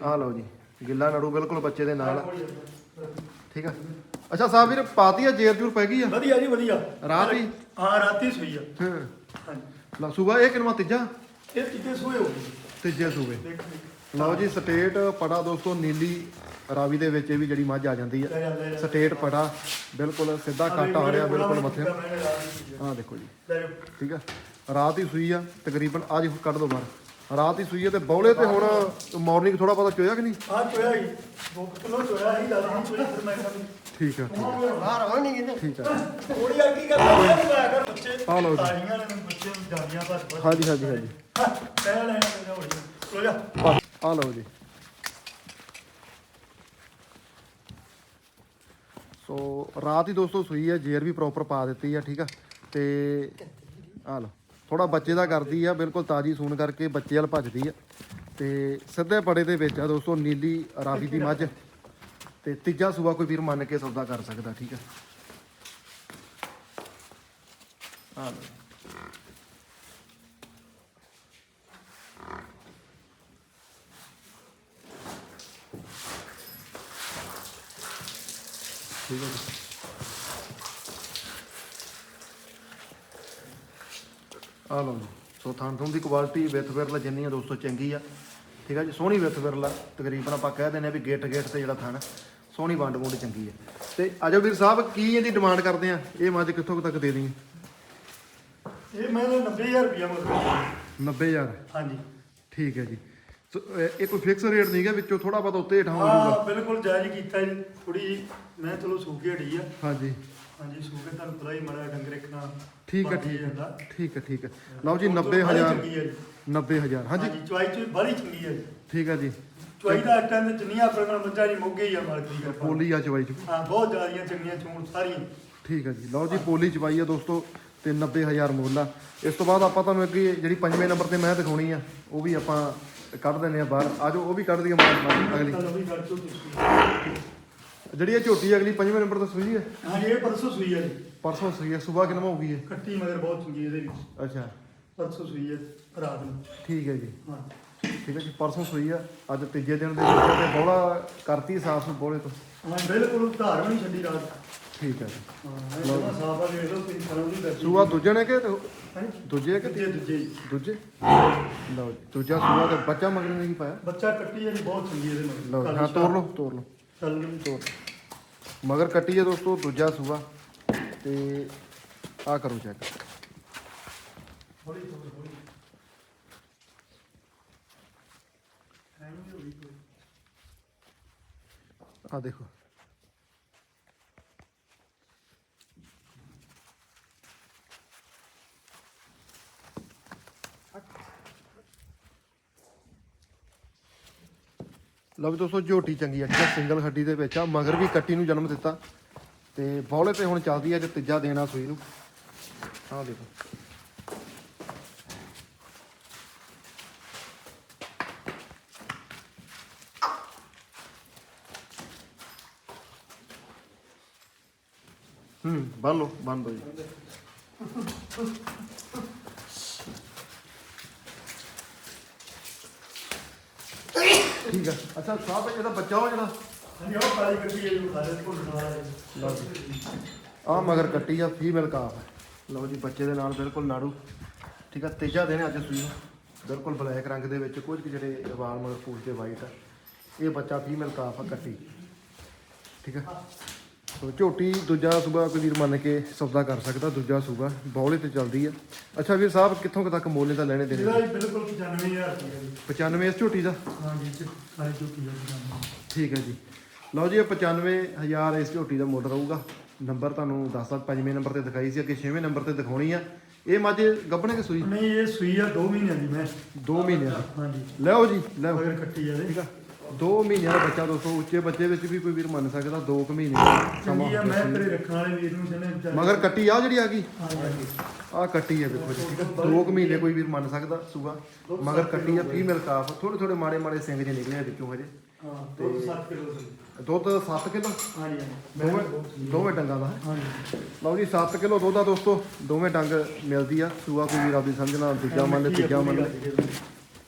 ਆਹ ਲਓ ਜੀ। ਗਿੱਲਾ ਨੜੂ ਬਿਲਕੁਲ ਬੱਚੇ ਦੇ ਨਾਲ। ਆ। ਠੀਕ ਆ। ਅੱਛਾ ਸਾਹਿਬ ਵੀਰ ਪਾਤੀ ਆ ਜੇਰ ਜੂਰ ਪੈ ਗਈ ਆ? ਵਧੀਆ ਜੀ ਵਧੀਆ। ਰਾਤ ਹੀ? ਹਾਂ ਰਾਤੀ ਸੂਈ ਆ। ਹਾਂ। ਹਾਂਜੀ। ਲਓ ਸੂਬਾ ਇਹ ਕਿਨਵਾ ਤੀਜਾ? ਇਹ ਕਿਤੇ ਸੂਏ ਹੋ ਗਏ। ਤੀਜੇ ਸੂਬੇ ਦੇਖ ਲਓ ਜੀ ਸਟੇਟ ਪੜਾ ਦੋਸਤੋ ਨੀਲੀ ਰਾਵੀ ਦੇ ਵਿੱਚ ਇਹ ਵੀ ਜਿਹੜੀ ਮੱਝ ਆ ਜਾਂਦੀ ਆ। ਲੈ ਜਾ ਲੈ ਜਾ। ਸਟੇਟ ਪੜਾ ਬਿਲਕੁਲ ਸਿੱਧਾ ਕੱਟ ਆ ਰਿਹਾ ਬਿਲਕੁਲ ਮੱਥੇ। ਹੀ ਆ। ਆਹ ਦੇਖੋ ਜੀ। ਲੈ ਠੀਕ ਆ। ਰਾਤ ਹੀ ਸੂਈ ਆ ਤਕਰੀਬਨ ਅੱਜ ਕੱਢ ਦੋ ਬਾਹਰ। ਰਾਤ ਹੀ ਸੂਈ ਆ ਤੇ ਬੌਲੇ ਤੇ ਹੁਣ ਮਾਰਨਿੰਗ ਥੋੜਾ ਬਹੁਤਾ ਚੋਇਆ ਕਿ ਨਹੀਂ? ਆ ਚੋਇਆ ਹੀ। 2 ਕਿਲੋ ਚੋਇਆ ਹੀ ਦਾਦਾ ਚੋਇਆ ਫਿਰ ਮੈਂ ਖਾਣੀ ਠੀਕ ਆ ਠੀਕ ਆ, ਬਾਹਰ ਆਉਣ ਨਹੀਂ ਕਿਤੇ? ਠੀਕ ਆ। ਥੋੜੀ ਆ ਕੀ ਕਰਦਾ ਮੈਂ ਮੈਂ ਕਰ ਬੱਚੇ ਆ ਲਓ ਜੀ। ਤਾਲੀਆਂ ਨੇ ਬੱਚੇ ਨੂੰ ਜਾਂਦੀਆਂ ਬਸ ਬਸ। ਹਾਂਜੀ ਹਾਂਜੀ ਹਾਂਜੀ। ਪੈ ਲੈਣਾ ਤੇ ਹੋ ਜਾ ਲੋ ਜਾ। ਆ ਲਓ ਜੀ। ਸੋ ਰਾਤ ਹੀ ਦੋਸਤੋ ਸੂਈ ਹੈ ਜੇਰ ਵੀ ਪ੍ਰੋਪਰ ਪਾ ਦਿੱਤੀ ਆ ਠੀਕ ਆ? ਤੇ ਆ ਲਓ। ਥੋੜਾ ਬੱਚੇ ਦਾ ਕਰਦੀ ਆ, ਬਿਲਕੁਲ ਤਾਜੀ ਸੂਣ ਕਰਕੇ ਬੱਚੇ ਵਾਲ ਭੱਜਦੀ ਆ। ਤੇ ਸਿੱਧੇ ਪੜੇ ਦੇ ਵਿੱਚ ਆ ਦੋਸਤੋ, ਨੀਲੀ ਰਾਵੀ ਦੀ ਮੱਝ। ਤੇ ਤੀਜਾ ਸੂਆ ਕੋਈ ਵੀਰ ਮੰਨ ਕੇ ਸੌਦਾ ਕਰ ਸਕਦਾ, ਠੀਕ ਆ? ਆ ਲਓ ਠੀਕ ਹੈ ਆ ਲਓ ਜੀ। ਸੋ ਥਾਂ ਥੋਂ ਦੀ ਕੁਆਲਿਟੀ ਵਿਥ ਵਿਰਲਾ ਜਿੰਨੀ ਆ ਦੋਸਤੋ ਚੰਗੀ ਆ। ਠੀਕ ਆ ਜੀ? ਸੋਹਣੀ ਵਿਥ ਵਿਰਲਾ ਤਕਰੀਬਨ ਆਪਾਂ ਕਹਿ ਦਿੰਦੇ ਆ ਵੀ ਗੇਟ ਗੇਟ ਤੇ ਜਿਹੜਾ ਥਣ ਸੋਹਣੀ ਵੰਡ ਵੁੰਡ ਚੰਗੀ ਆ। ਤੇ ਆਜੋ ਵੀਰ ਸਾਹਿਬ ਕੀ ਇਹਦੀ ਡਿਮਾਂਡ ਕਰਦੇ ਆ? ਇਹ ਮੱਝ ਕਿੱਥੋਂ ਤੱਕ ਦੇ ਦਈਏ ਇਹ ਮੈਂ 90000 ਰੁਪਇਆ ਮੰਗਦਾ 90000 ਹਾਂਜੀ। ਠੀਕ ਹੈ ਜੀ। ਇਹ ਕੋਈ ਫਿਕਸ ਰੇਟ ਨਹੀਂ ਹੈ ਵਿੱਚੋਂ ਥੋੜਾ ਬਹੁਤਾ ਉੱਤੇ ਹੇਠਾਂ ਹੋ ਜਾਊਗਾ। ਹਾਂ ਬਿਲਕੁਲ ਜਾਇਜ਼ ਕੀਤਾ ਜੀ। ਥੋੜੀ ਮੈਂ ਚਲੋ ਸੂਕੇ ਹੜੀ ਆ। ਹਾਂਜੀ। ਹਾਂਜੀ ਸੂਕੇ ਤੁਹਾਨੂੰ ਪਤਾ ਹੀ ਮੜਾ ਡੰਗਰ ਰੱਖਣਾ ਠੀਕ ਹੈ ਠੀਕ ਹੈ। ਠੀਕ ਹੈ ਠੀਕ ਹੈ ਲਓ ਜੀ ਉਹ ਤੋਂ ਬਾਹਲੀ 90000 ਚੰਗੀ ਹੈ ਜੀ। 90000 ਹਾਂਜੀ। ਚੁਆਈ ਚ ਬੜੀ ਚੰਗੀ ਹੈ ਜੀ। ਠੀਕ ਹੈ ਜੀ। ਚੁਆਈ ਦਾ ਟਾਈਮ ਤੇ ਜਿੰਨੀਆਂ ਆਪਣੇ ਨਾਲ ਮੱਝਾਂ ਨਹੀਂ ਮੁੱਗੇ ਹੀ ਆ ਮਾਲਕ ਦੀ ਕਿਰਪਾ। ਪੋਲੀ ਆ ਚਵਾਈ ਚ। ਹਾਂ ਬਹੁਤ ਜ਼ਿਆਦੀਆਂ ਚੰਗੀਆਂ ਚੋਣ ਸਾਰੀਆਂ। ਠੀਕ ਹੈ ਜੀ। ਲਓ ਜੀ ਪੋਲੀ ਚਵਾਈ ਆ ਦੋਸਤੋ ਤੇ 90000 ਮੁੱਲ ਆ। ਇਸ ਤੋਂ ਬਾਅਦ ਆਪਾਂ ਤੁਹਾਨੂੰ ਅੱਗੇ ਜਿਹੜੀ ਪੰਜਵੇਂ ਨੰਬਰ ਤੇ ਮੈਂ ਦਿਖਾਉਣੀ ਆ ਉਹ ਵੀ ਆਪਾਂ ਕੱਢ ਦਿੰਦੇ ਆ ਬਾਹਰ। ਆਜੋ ਉਹ ਵੀ ਕੱਢ ਦਈਏ ਮਾਰ ਅਗਲੀ। ਚਲੋ ਵੀ ਗੱਲ ਤੋਂ ਤੁਸੀਂ। ਜਿਹੜੀ ਇਹ ਝੋਟੀ ਅਗਲੀ ਪੰਜਵੇਂ ਨੰਬਰ ਤੇ ਸੂਈ ਹੈ? ਹਾਂਜੀ ਇਹ ਪਰਸੋਂ ਸੂਈ ਹੈ ਜੀ। ਪਰਸੋਂ ਸੂਈ ਹੈ ਸਵੇਰ ਕਿੰਨਾ ਹੋਊਗੀ ਇਹ? ਕੱਟੀ ਮਗਰ ਬਹੁਤ ਚੰਗੀ ਇਹਦੇ ਵਿੱਚ। ਅੱਛਾ। ਪਰਸੋਂ ਸੂਈ ਹੈ ਰਾਤ ਨੂੰ। ਠੀਕ ਹੈ ਜੀ। ਹਾਂ। ਠੀਕ ਹੈ ਜੀ ਪਰਸੋਂ ਸੂਈ ਆ। ਅੱਜ ਤੀਜੇ ਦਿਨ ਦੇ ਵਿੱਚ ਤੇ ਬੋਲਾ ਕਰਤੀ ਸਾਫ਼ ਨੂੰ ਬੋਲੇ ਤੋਂ। ਹਾਂ ਬਿਲਕੁਲ ਧਾਰ ਵੀ ਨਹੀਂ ਛੱਡੀ ਰਾਤ। ਠੀਕ ਹੈ। ਹਾਂ ਜਮਾਂ ਸਾਫ਼ ਵੇਖ ਲਓ ਤੁਸੀਂ ਸਰੋਂ ਦੀ ਬੈਠੀ ਸੂਆ ਦੂਜੇ ਨੇ ਕਿ ਹਾਂਜੀ। ਦੂਜੇ ਕਿ ਦੂਜੇ ਦੂਜੇ ਜੀ। ਦੂਜੇ? ਲਓ ਜੀ ਦੂਜਾ ਸੂਆ ਤੇ ਬੱਚਾ ਮਗਰ ਨੇ ਕੀ ਪਾਇਆ? ਬੱਚਾ ਕੱਟੀ ਹੈ ਜੀ ਬਹੁਤ ਚੰਗੀ ਇਹਦੇ ਮਗਰ। ਲਓ ਜੀ, ਹਾਂ ਤੋੜ। ਲਓ ਤੋੜ ਲਓ। ਚੱਲ ਜੀ। ਤੋੜ ਮਗਰ ਕੱਟੀ ਹੈ ਦੋਸਤੋ ਦੂਜਾ ਸੂਆ। ਤੇ ਆ ਕਰੋ ਚੈੱਕ ਹੌਲੀ ਹੌਲੀ ਹੌਲੀ। ਐਵੇਂ ਹੋ ਗਈ ਕੋਈ। ਆ ਦੇਖੋ। ਲਓ ਵੀ ਦੋਸਤੋ, ਝੋਟੀ ਚੰਗੀ ਆ, ਠੀਕ ਸਿੰਗਲ ਹੱਡੀ ਦੇ ਵਿੱਚ ਆ, ਮਗਰ ਵੀ ਕੱਟੀ ਨੂੰ ਜਨਮ ਦਿੱਤਾ। ਤੇ ਬੌਲੇ ਤੇ ਹੁਣ ਚੱਲਦੀ ਆ, ਜੇ ਤੀਜਾ ਦੇਣਾ ਸੂਈ ਨੂੰ। ਆਹ ਦੇਖੋ। ਹੂੰ, ਬੰਨ ਲਓ, ਬੰਨ ਦੋ ਜੀ। ਠੀਕ ਆ। ਅੱਛਾ ਸਾਹਿਬ ਇਹਦਾ ਬੱਚਾ ਉਹ ਜਿਹੜਾ ਉਹ ਕਾਲੀ ਕੱਟੀ ਹੈ ਜੀ ਖਾਲੇ ਕੋਲ ਹੈ। ਲਓ ਜੀ। ਆ ਮਗਰ ਕੱਟੀ ਆ ਫੀਮੇਲ ਕਾਫ ਹੈ। ਲਓ ਜੀ ਬੱਚੇ ਦੇ ਨਾਲ ਬਿਲਕੁਲ ਨਾੜੂ। ਠੀਕ ਆ ਤੀਜਾ ਹੈ ਅੱਜ ਸੂਈ ਨੂੰ। ਬਿਲਕੁਲ ਬਲੈਕ ਰੰਗ ਦੇ ਵਿੱਚ ਕੁਝ ਕੁ ਜਿਹੜੇ ਵਾਲ ਮਗਰ ਫੂਲ ਤੇ ਵਾਈਟ ਆ। ਇਹ ਬੱਚਾ ਫੀਮੇਲ ਕਾਫ ਆ ਕੱਟੀ। ਠੀਕ ਆ। ਸੋ ਝੋਟੀ ਦੂਜਾ ਸੂਬਾ ਕੋਈ ਵੀਰ ਮੰਨ ਕੇ ਸੌਦਾ ਕਰ ਸਕਦਾ ਦੂਜਾ ਸੂਬਾ ਬੌਲੇ ਤੇ ਚੱਲਦੀ ਆ। ਅੱਛਾ ਵੀਰ ਸਾਹਿਬ ਕਿੱਥੋਂ ਕੁ ਤੱਕ ਮੋਲੇ ਦਾ ਲੈਣੇ ਦੇਣੇ? ਇਹਦਾ ਜੀ ਬਿਲਕੁਲ 95000 ਰੁਪਏ ਜੀ। 95 ਇਸ ਝੋਟੀ ਦਾ? ਹਾਂਜੀ ਜੀ ਕਾਲੀ ਝੋਟੀ ਹੈ ਜੀ ਠੀਕ ਹੈ ਜੀ। ਲਓ ਜੀ ਇਹ 95000 ਇਸ ਝੋਟੀ ਦਾ ਮੁੱਲ ਰਹੂਗਾ ਨੰਬਰ ਤੁਹਾਨੂੰ ਦੱਸਦਾ ਪੰਜਵੇਂ ਨੰਬਰ ਤੇ ਦਿਖਾਈ ਸੀ ਅੱਗੇ ਛੇਵੇਂ ਨੰਬਰ ਤੇ ਦਿਖਾਉਣੀ ਆ। ਇਹ ਮੱਝ ਗੱਭਣੇ ਕਿ ਸੂਈ? ਨਹੀਂ ਇਹ ਸੂਈ ਆ 2 ਮਹੀਨਿਆਂ ਦੀ ਮੈਂ। 2 ਮਹੀਨਿਆਂ ਦੀ। ਹਾਂਜੀ। ਲਓ ਜੀ ਲਓ। ਮਗਰ ਕੱਟੀ ਆ ਠੀਕ ਆ। 2 ਮਹੀਨਿਆਂ ਦਾ ਬੱਚਾ ਦੋਸਤੋ ਉੱਚੇ ਬੱਚੇ ਵਿੱਚ ਵੀ ਕੋਈ ਵੀਰ ਮੰਨ ਸਕਦਾ 2 ਕੁ ਮਹੀਨੇ ਦਾ ਸਮਾਂ ਚੰਗੀ ਆ ਮੈਂ ਤੇਰੇ ਰੱਖਣ ਵਾਲੇ ਵੀਰ ਨੂੰ ਜਿਹਨੇ ਵਿਚਾਰੇ। ਮਗਰ ਕੱਟੀ ਆ ਜਿਹੜੀ ਆ ਗਈ? ਆ ਕੱਟੀ ਹੈ ਦੇਖੋ ਜੀ। ਠੀਕ ਆ 2 ਕੁ ਮਹੀਨੇ ਕੋਈ ਵੀਰ ਮੰਨ ਸਕਦਾ ਸੂਆ। ਮਗਰ ਕੱਟੀ ਆ ਫੀਮੇਲ ਕਾਫ। ਥੋੜੇ ਥੋੜੇ ਮਾੜੇ ਮਾੜੇ ਸਿੰਘ ਜਿਹੇ ਨਿਕਲੇ ਆ ਵਿੱਚੋਂ ਹਜੇ। ਹਾਂ ਦੋ 7 ਕਿਲੋ ਸੀ ਦੁੱਧ 7 ਕਿਲੋ? ਹਾਂਜੀ ਦੋਵੇਂ ਦੋਵੇਂ ਡੰਗਾਂ ਦਾ ਹਾਂਜੀ। ਲਓ ਜੀ 7 ਕਿਲੋ ਦੁੱਧ ਆ ਦੋਸਤੋ। ਦੋਵੇਂ ਡੰਗ ਮਿਲਦੀ ਆ। ਸੂਆ ਕੋਈ ਵੀਰ ਆਪਦੀ ਸਮਝਣਾ ਦੂਜਾ ਮੰਨ ਲੈ ਤੀਜਾ ਮੰਨ ਲੈ।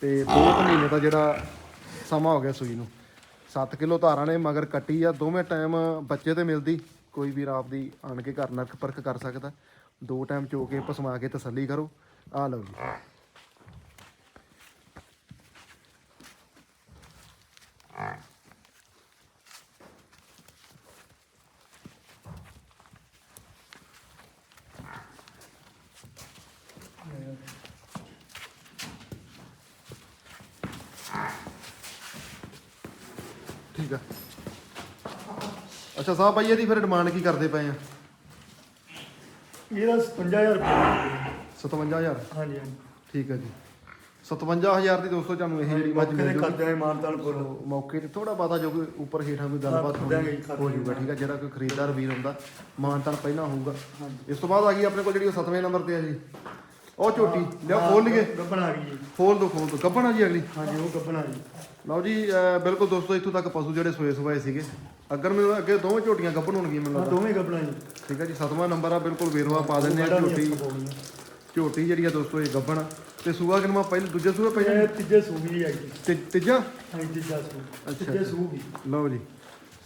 ਤੇ 2 ਮਹੀਨੇ ਦਾ ਜਿਹੜਾ ਸਮਾਂ ਹੋ ਗਿਆ ਸੂਈ ਨੂੰ। 7 ਕਿਲੋ ਧਾਰਾਂ ਨੇ, ਮਗਰ ਕੱਟੀ ਆ। ਦੋਵੇਂ ਟਾਈਮ ਬੱਚੇ ਤੇ ਮਿਲਦੀ। ਕੋਈ ਵੀਰ ਆਪਦੀ ਆਣ ਕੇ ਘਰ ਨਰਕ ਪਰਖ ਕਰ ਸਕਦਾ। ਦੋ ਟਾਈਮ ਚੋ ਕੇ ਪਸਮਾ ਕੇ ਤਸੱਲੀ ਕਰੋ। ਆ ਲਓ ਜੀ। ਠੀਕ ਆ। ਅੱਛਾ ਸਾਹਿਬ ਭਾਈ ਇਹਦੀ ਫਿਰ ਡਿਮਾਂਡ ਕੀ ਕਰਦੇ ਪਏ ਆ? ਇਹਦਾ 55000 ਰੁਪਏ 57000 ਹਾਂਜੀ ਹਾਂਜੀ। ਠੀਕ ਹੈ ਜੀ। 57000 ਦੀ ਦੋਸਤੋ ਤੁਹਾਨੂੰ ਇਹ ਜਿਹੜੀ ਮੱਝ ਮਿਲ ਜੂਗੀ। ਕਰਦੇ ਆ ਮਾਨਤਾਲ ਮੌਕੇ ਤੇ ਥੋੜਾ ਬਾਤਾ ਜੋ ਕੋਈ ਉੱਪਰ ਹੇਠਾਂ ਕੋਈ ਗੱਲਬਾਤ ਹੋ ਜਾਊਗਾ ਠੀਕ ਹੈ ਜਿਹੜਾ ਕੋਈ ਖਰੀਦਦਾਰ ਵੀਰ ਹੁੰਦਾ ਮਾਨਤਾਨ ਪਹਿਲਾਂ ਹੋਊਗਾ। ਇਸ ਤੋਂ ਬਾਅਦ ਆ ਗਈ ਆਪਣੇ ਕੋਲ ਜਿਹੜੀ ਉਹ ਸੱਤਵੇਂ ਨੰਬਰ ਤੇ ਆ ਜੀ। ਉਹ ਝੋਟੀ ਲਿਆ ਖੋਲ ਲਈਏ। ਗੱਬਣ ਆ ਗਈ ਜੀ। ਖੋਲ ਦੋ ਖੋਲ ਦੋ। ਗੱਭਣਾ ਜੀ ਅਗਲੀ। ਹਾਂਜੀ ਉਹ ਗੱਬਣ ਆ ਗਈ। ਲਓ ਜੀ ਅਹ ਬਿਲਕੁਲ ਦੋਸਤੋ ਇੱਥੋਂ ਤੱਕ ਪਸ਼ੂ ਜਿਹੜੇ ਸੋਏ ਸਵਾਏ ਸੀਗੇ। ਅਗਰ ਮੈਨੂੰ ਅੱਗੇ ਦੋਵੇਂ ਝੋਟੀਆਂ ਗੱਭਣ ਹੋਣਗੀਆਂ ਮੈਨੂੰ ਹਾਂ ਲੱਗਦਾ। ਦੋਵੇਂ ਗੱਬਣ ਆ ਜੀ। ਠੀਕ ਹੈ ਜੀ ਸੱਤਵਾਂ ਨੰਬਰ ਆ ਬਿਲਕੁਲ ਵੇਰਵਾ ਪਾ ਦਿੰਦੇ ਆ ਝੋਟੀ। ਝੋਟੀ ਜਿਹੜੀ ਆ ਦੋਸਤੋ ਇਹ ਗੱਭਣ ਆ। ਤੇ ਸੂਆ ਕਿਨਮਾ ਪਹਿਲੇ ਦੂਜੇ ਸੂਏ ਇਹ ਤੀਜੇ ਸੂਗੀ ਦੀ ਆ ਗਈ ਤੇ ਤੀਜਾ? ਹਾਂਜੀ ਤੀਜਾ ਸੂ ਤੀਜੇ। ਸੂਗੀ ਲਓ ਜੀ।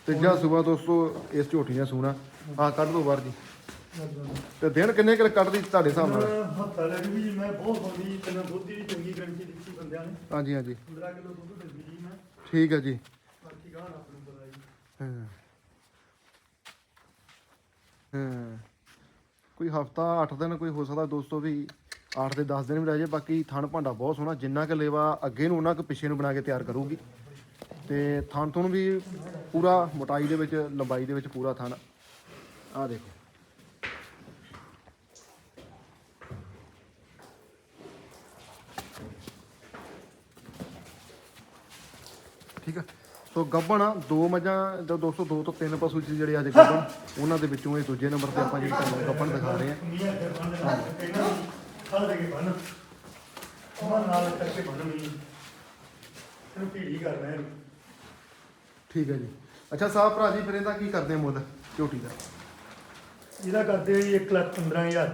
ਤੀਜਾ ਸੂਆ ਦੋਸਤੋ ਇਸ ਝੋਟੀ ਨੇ ਸੂਣਾ। ਆ ਕੱਢ ਦੋ ਬਾਹਰ ਜੀ। ਤੇ ਦਿਨ ਕਿੰਨੇ ਕੁ ਕੱਢਦੀ ਤੁਹਾਡੇ ਹਿਸਾਬ ਨਾਲ? ਹੱਥਾ ਲੱਗ ਵੀ ਮੈਂ ਬਹੁਤ ਬੰਦੀ ਤੈਨੂੰ ਦੁੱਧ ਦੀ ਚੰਗੀ ਗਰੰਟੀ ਦਿੱਤੀ ਬੰਦਿਆਂ ਨੇ। ਹਾਂਜੀ ਹਾਂਜੀ। 15 ਕਿਲੋ ਦੁੱਧ ਜੀ ਮੈਂ। ਠੀਕ ਹੈ ਜੀ। ਬਾਕੀ ਗਾਹ ਆਪ ਨੂੰ ਪਤਾ ਜੀ। ਹਾਂ। ਹਾਂ। ਕੋਈ ਹਫਤਾ 8 ਦਿਨ ਕੋਈ ਹੋ ਸਕਦਾ ਦੋਸਤੋ ਵੀ 8 ਤੇ 10 ਦਿਨ ਵੀ ਰਹਿ ਜੇ ਬਾਕੀ ਥਣ ਭਾਂਡਾ ਬਹੁਤ ਸੋਹਣਾ ਜਿੰਨਾ ਕੁ ਲੇਵਾ ਅੱਗੇ ਨੂੰ ਉਹਨਾਂ ਕੁ ਪਿੱਛੇ ਨੂੰ ਬਣਾ ਕੇ ਤਿਆਰ ਕਰੂਗੀ। ਤੇ ਥਣ ਤੋਂ ਵੀ ਪੂਰਾ ਮੋਟਾਈ ਦੇ ਵਿੱਚ ਲੰਬਾਈ ਦੇ ਵਿੱਚ ਪੂਰਾ ਥਣ। ਆਹ ਦੇਖੋ। ਠੀਕ ਆ? ਸੋ ਗੱਬਣ ਦੋ ਮੱਝਾਂ ਜੋ 202 ਤੋਂ ਤਿੰਨ ਪਸ਼ੂ ਸੀ ਜਿਹੜੇ ਅੱਜ ਗੱਬਣ ਉਹਨਾਂ ਦੇ ਵਿੱਚੋਂ ਇਹ ਦੂਜੇ ਨੰਬਰ ਤੇ ਆਪਾਂ ਜਿਹੜੀ ਤੁਹਾਨੂੰ ਗੱਬਣ ਦਿਖਾ ਰਹੇ ਹੈ ਠੀਕ ਹੈ ਜੀ। ਅੱਛਾ ਸਾਹਿਬ ਭਰਾ ਜੀ ਫਿਰ ਇਹਦਾ ਕੀ ਕਰਦੇ ਆ ਮੁੱਲ? ਝੋਟੀ ਦਾ? ਇਹਦਾ ਕਰਦੇ ਆ ਜੀ 1 ਲੱਖ 15000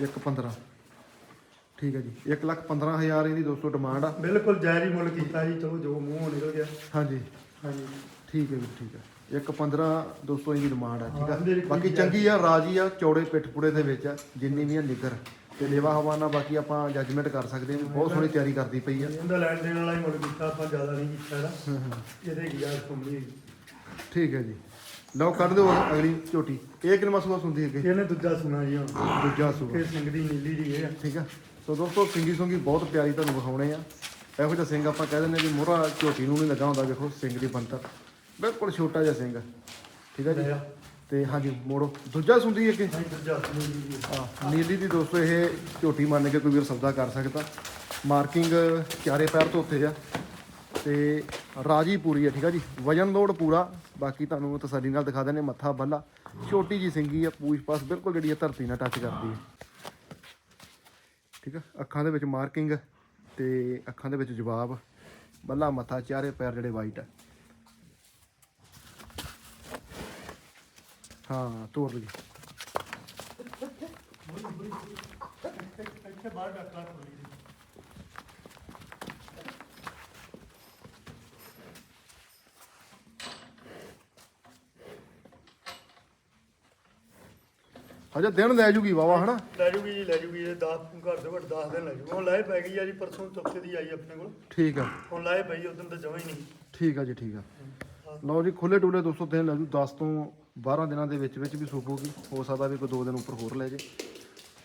ਇੱਕ 15 ਠੀਕ ਹੈ ਜੀ। 1 ਲੱਖ 15000 ਇਹਦੀ ਦੋਸਤੋ ਡਿਮਾਂਡ ਆ। ਬਿਲਕੁਲ ਜਾਇਜ਼ ਹੀ ਮੁੱਲ ਕੀਤਾ ਜੀ ਚਲੋ ਜੋ ਮੂੰਹੋਂ ਨਿਕਲ ਗਿਆ। ਹਾਂਜੀ। ਹਾਂਜੀ। ਠੀਕ ਹੈ ਜੀ ਠੀਕ ਹੈ। ਇੱਕ 15 ਦੋਸਤੋ ਇਹਦੀ ਡਿਮਾਂਡ ਆ ਠੀਕ ਹਾਂ, ਆ ਬਾਕੀ ਚੰਗੀ ਆ ਰਾਜੀ ਆ ਚੌੜੇ ਪਿੱਠ ਪੁੜੇ ਦੇ ਵਿੱਚ ਆ ਜਿੰਨੀ ਵੀ ਆ ਨਿੱਗਰ ਤੇ ਲੇਵਾ ਹਵਾਨਾ ਬਾਕੀ ਆਪਾਂ ਜੱਜਮੈਂਟ ਕਰ ਸਕਦੇ ਹਾਂ ਬਹੁਤ ਸੋਹਣੀ ਤਿਆਰੀ ਕਰਦੀ ਪਈ ਆ। ਇਹਦਾ ਲੈਣ ਦੇਣ ਵਾਲਾ ਹੀ ਮੁੱਲ ਕੀਤਾ ਆਪਾਂ ਜ਼ਿਆਦਾ ਨਹੀਂ ਕੀਤਾ ਇਹਦਾ। ਹੂੰ ਹੂੰ। ਇਹਦੇ ਕੀ ਯਾਰ ਸੁਣਦੀ ਠੀਕ ਹੈ ਜੀ। ਲਓ ਕੱਢ ਦਿਓ ਅਗਲੀ ਝੋਟੀ। ਇਹ ਕਿੰਨਾ ਸੂਆ ਸੁੰਦੀ ਅੱਗੇ? ਇਹਨੇ ਦੂਜਾ ਸੁਣਾ ਜੀ ਹੁਣ। ਦੂਜਾ ਸੂਆ ਇਹ ਸਿੰਘ ਦੀ ਨੀਲੀ ਦੀ ਇਹ ਆ। ਠੀਕ ਆ। ਸੋ ਦੋਸਤੋ ਸਿੰਗੀ ਸੁੰਗੀ ਬਹੁਤ ਪਿਆਰੀ ਤੁਹਾਨੂੰ ਵਿਖਾਉਣੇ ਆ। ਇਹੋ ਜਿਹਾ ਸਿੰਘ ਆਪਾਂ ਕਹਿ ਦਿੰਦੇ ਵੀ ਮੋਹਰਾ ਝੋਟੀ ਨੂੰ ਨਹੀਂ ਲੱਗਾ ਹੁੰਦਾ ਵੇਖੋ ਸਿੰਘ ਦੀ ਬੰਤਰ ਬਿਲਕੁਲ ਛੋਟਾ ਜਿਹਾ ਸਿੰਘ ਠੀਕ ਆ ਜੀ। ਤੇ ਹਾਂਜੀ ਮੋੜੋ। ਦੂਜਾ ਸੁੰਦੀ ਸੁਣੀ ਦੀ। ਆ ਨੀਲੀ ਦੀ ਦੋਸਤੋ ਇਹ ਝੋਟੀ ਮੰਨ ਕੇ ਕੋਈ ਵੀਰ ਸੌਦਾ ਕਰ ਸਕਦਾ। ਮਾਰਕਿੰਗ ਚਾਰੇ ਪੈਰ ਤੋਂ ਉੱਤੇ ਆ। ਤੇ ਰਾਜੀ ਪੂਰੀ ਆ ਠੀਕ ਆ ਜੀ? ਵਜਨ ਲੋਡ ਪੂਰਾ। ਬਾਕੀ ਤੁਹਾਨੂੰ ਤਸੱਲੀ ਨਾਲ ਦਿਖਾ ਦਿੰਦੇ ਮੱਥਾ ਬੱਲਾ। ਛੋਟੀ ਜੀ ਸਿੰਗੀ ਆ ਪੂਛ ਪਾਸ ਬਿਲਕੁਲ ਜਿਹੜੀ ਆ ਧਰਤੀ ਨਾਲ ਟੱਚ ਕਰਦੀ ਹੈ। ਠੀਕ ਆ? ਅੱਖਾਂ ਦੇ ਵਿੱਚ ਮਾਰਕਿੰਗ ਤੇ ਅੱਖਾਂ ਦੇ ਵਿੱਚ ਜਵਾਬ। ਬੱਲਾ ਮੱਥਾ, ਚਾਰੇ ਪੈਰ ਜਿਹੜੇ ਵਾਈਟ ਆ। ਹਾਂ, ਤੋੜ ਲਈ। ਇੱਥੇ ਬਾਹਰ ਡਾਕਟਰ ਖੋਲੀ ਹਜੇ ਦਿਨ ਲੈ ਜੂਗੀ ਵਾਵਾ ਹਨਾ? ਲੈ ਜੂਗੀ ਜੀ ਲੈ ਜੂਗੀ ਇਹ 10 ਘਰ ਦੇ ਘੱਟ 10 ਦਿਨ ਲੈ ਜੂਗੀ। ਹੁਣ ਲਾਏ ਪੈ ਗਈ ਆ ਜੀ ਪਰਸੋਂ ਚੌਥੇ ਦੀ ਆਈ ਆਪਣੇ ਕੋਲ। ਠੀਕ ਆ। ਹੁਣ ਲਾਏ ਪਈ ਉਦੋਂ ਤਾਂ ਜਮਾ ਹੀ ਨਹੀਂ। ਠੀਕ ਆ ਜੀ ਠੀਕ ਆ। ਲਓ ਜੀ ਖੁੱਲੇ ਡੁੱਲੇ 200 ਦਿਨ ਲੈ ਜੂ 10 ਤੋਂ 12 ਦਿਨਾਂ ਦੇ ਵਿੱਚ ਵਿੱਚ ਵੀ ਸੁੱਕੂਗੀ ਹੋ ਸਕਦਾ ਵੀ ਕੋਈ 2 ਦਿਨ ਉੱਪਰ ਹੋਰ ਲੈ ਜੇ।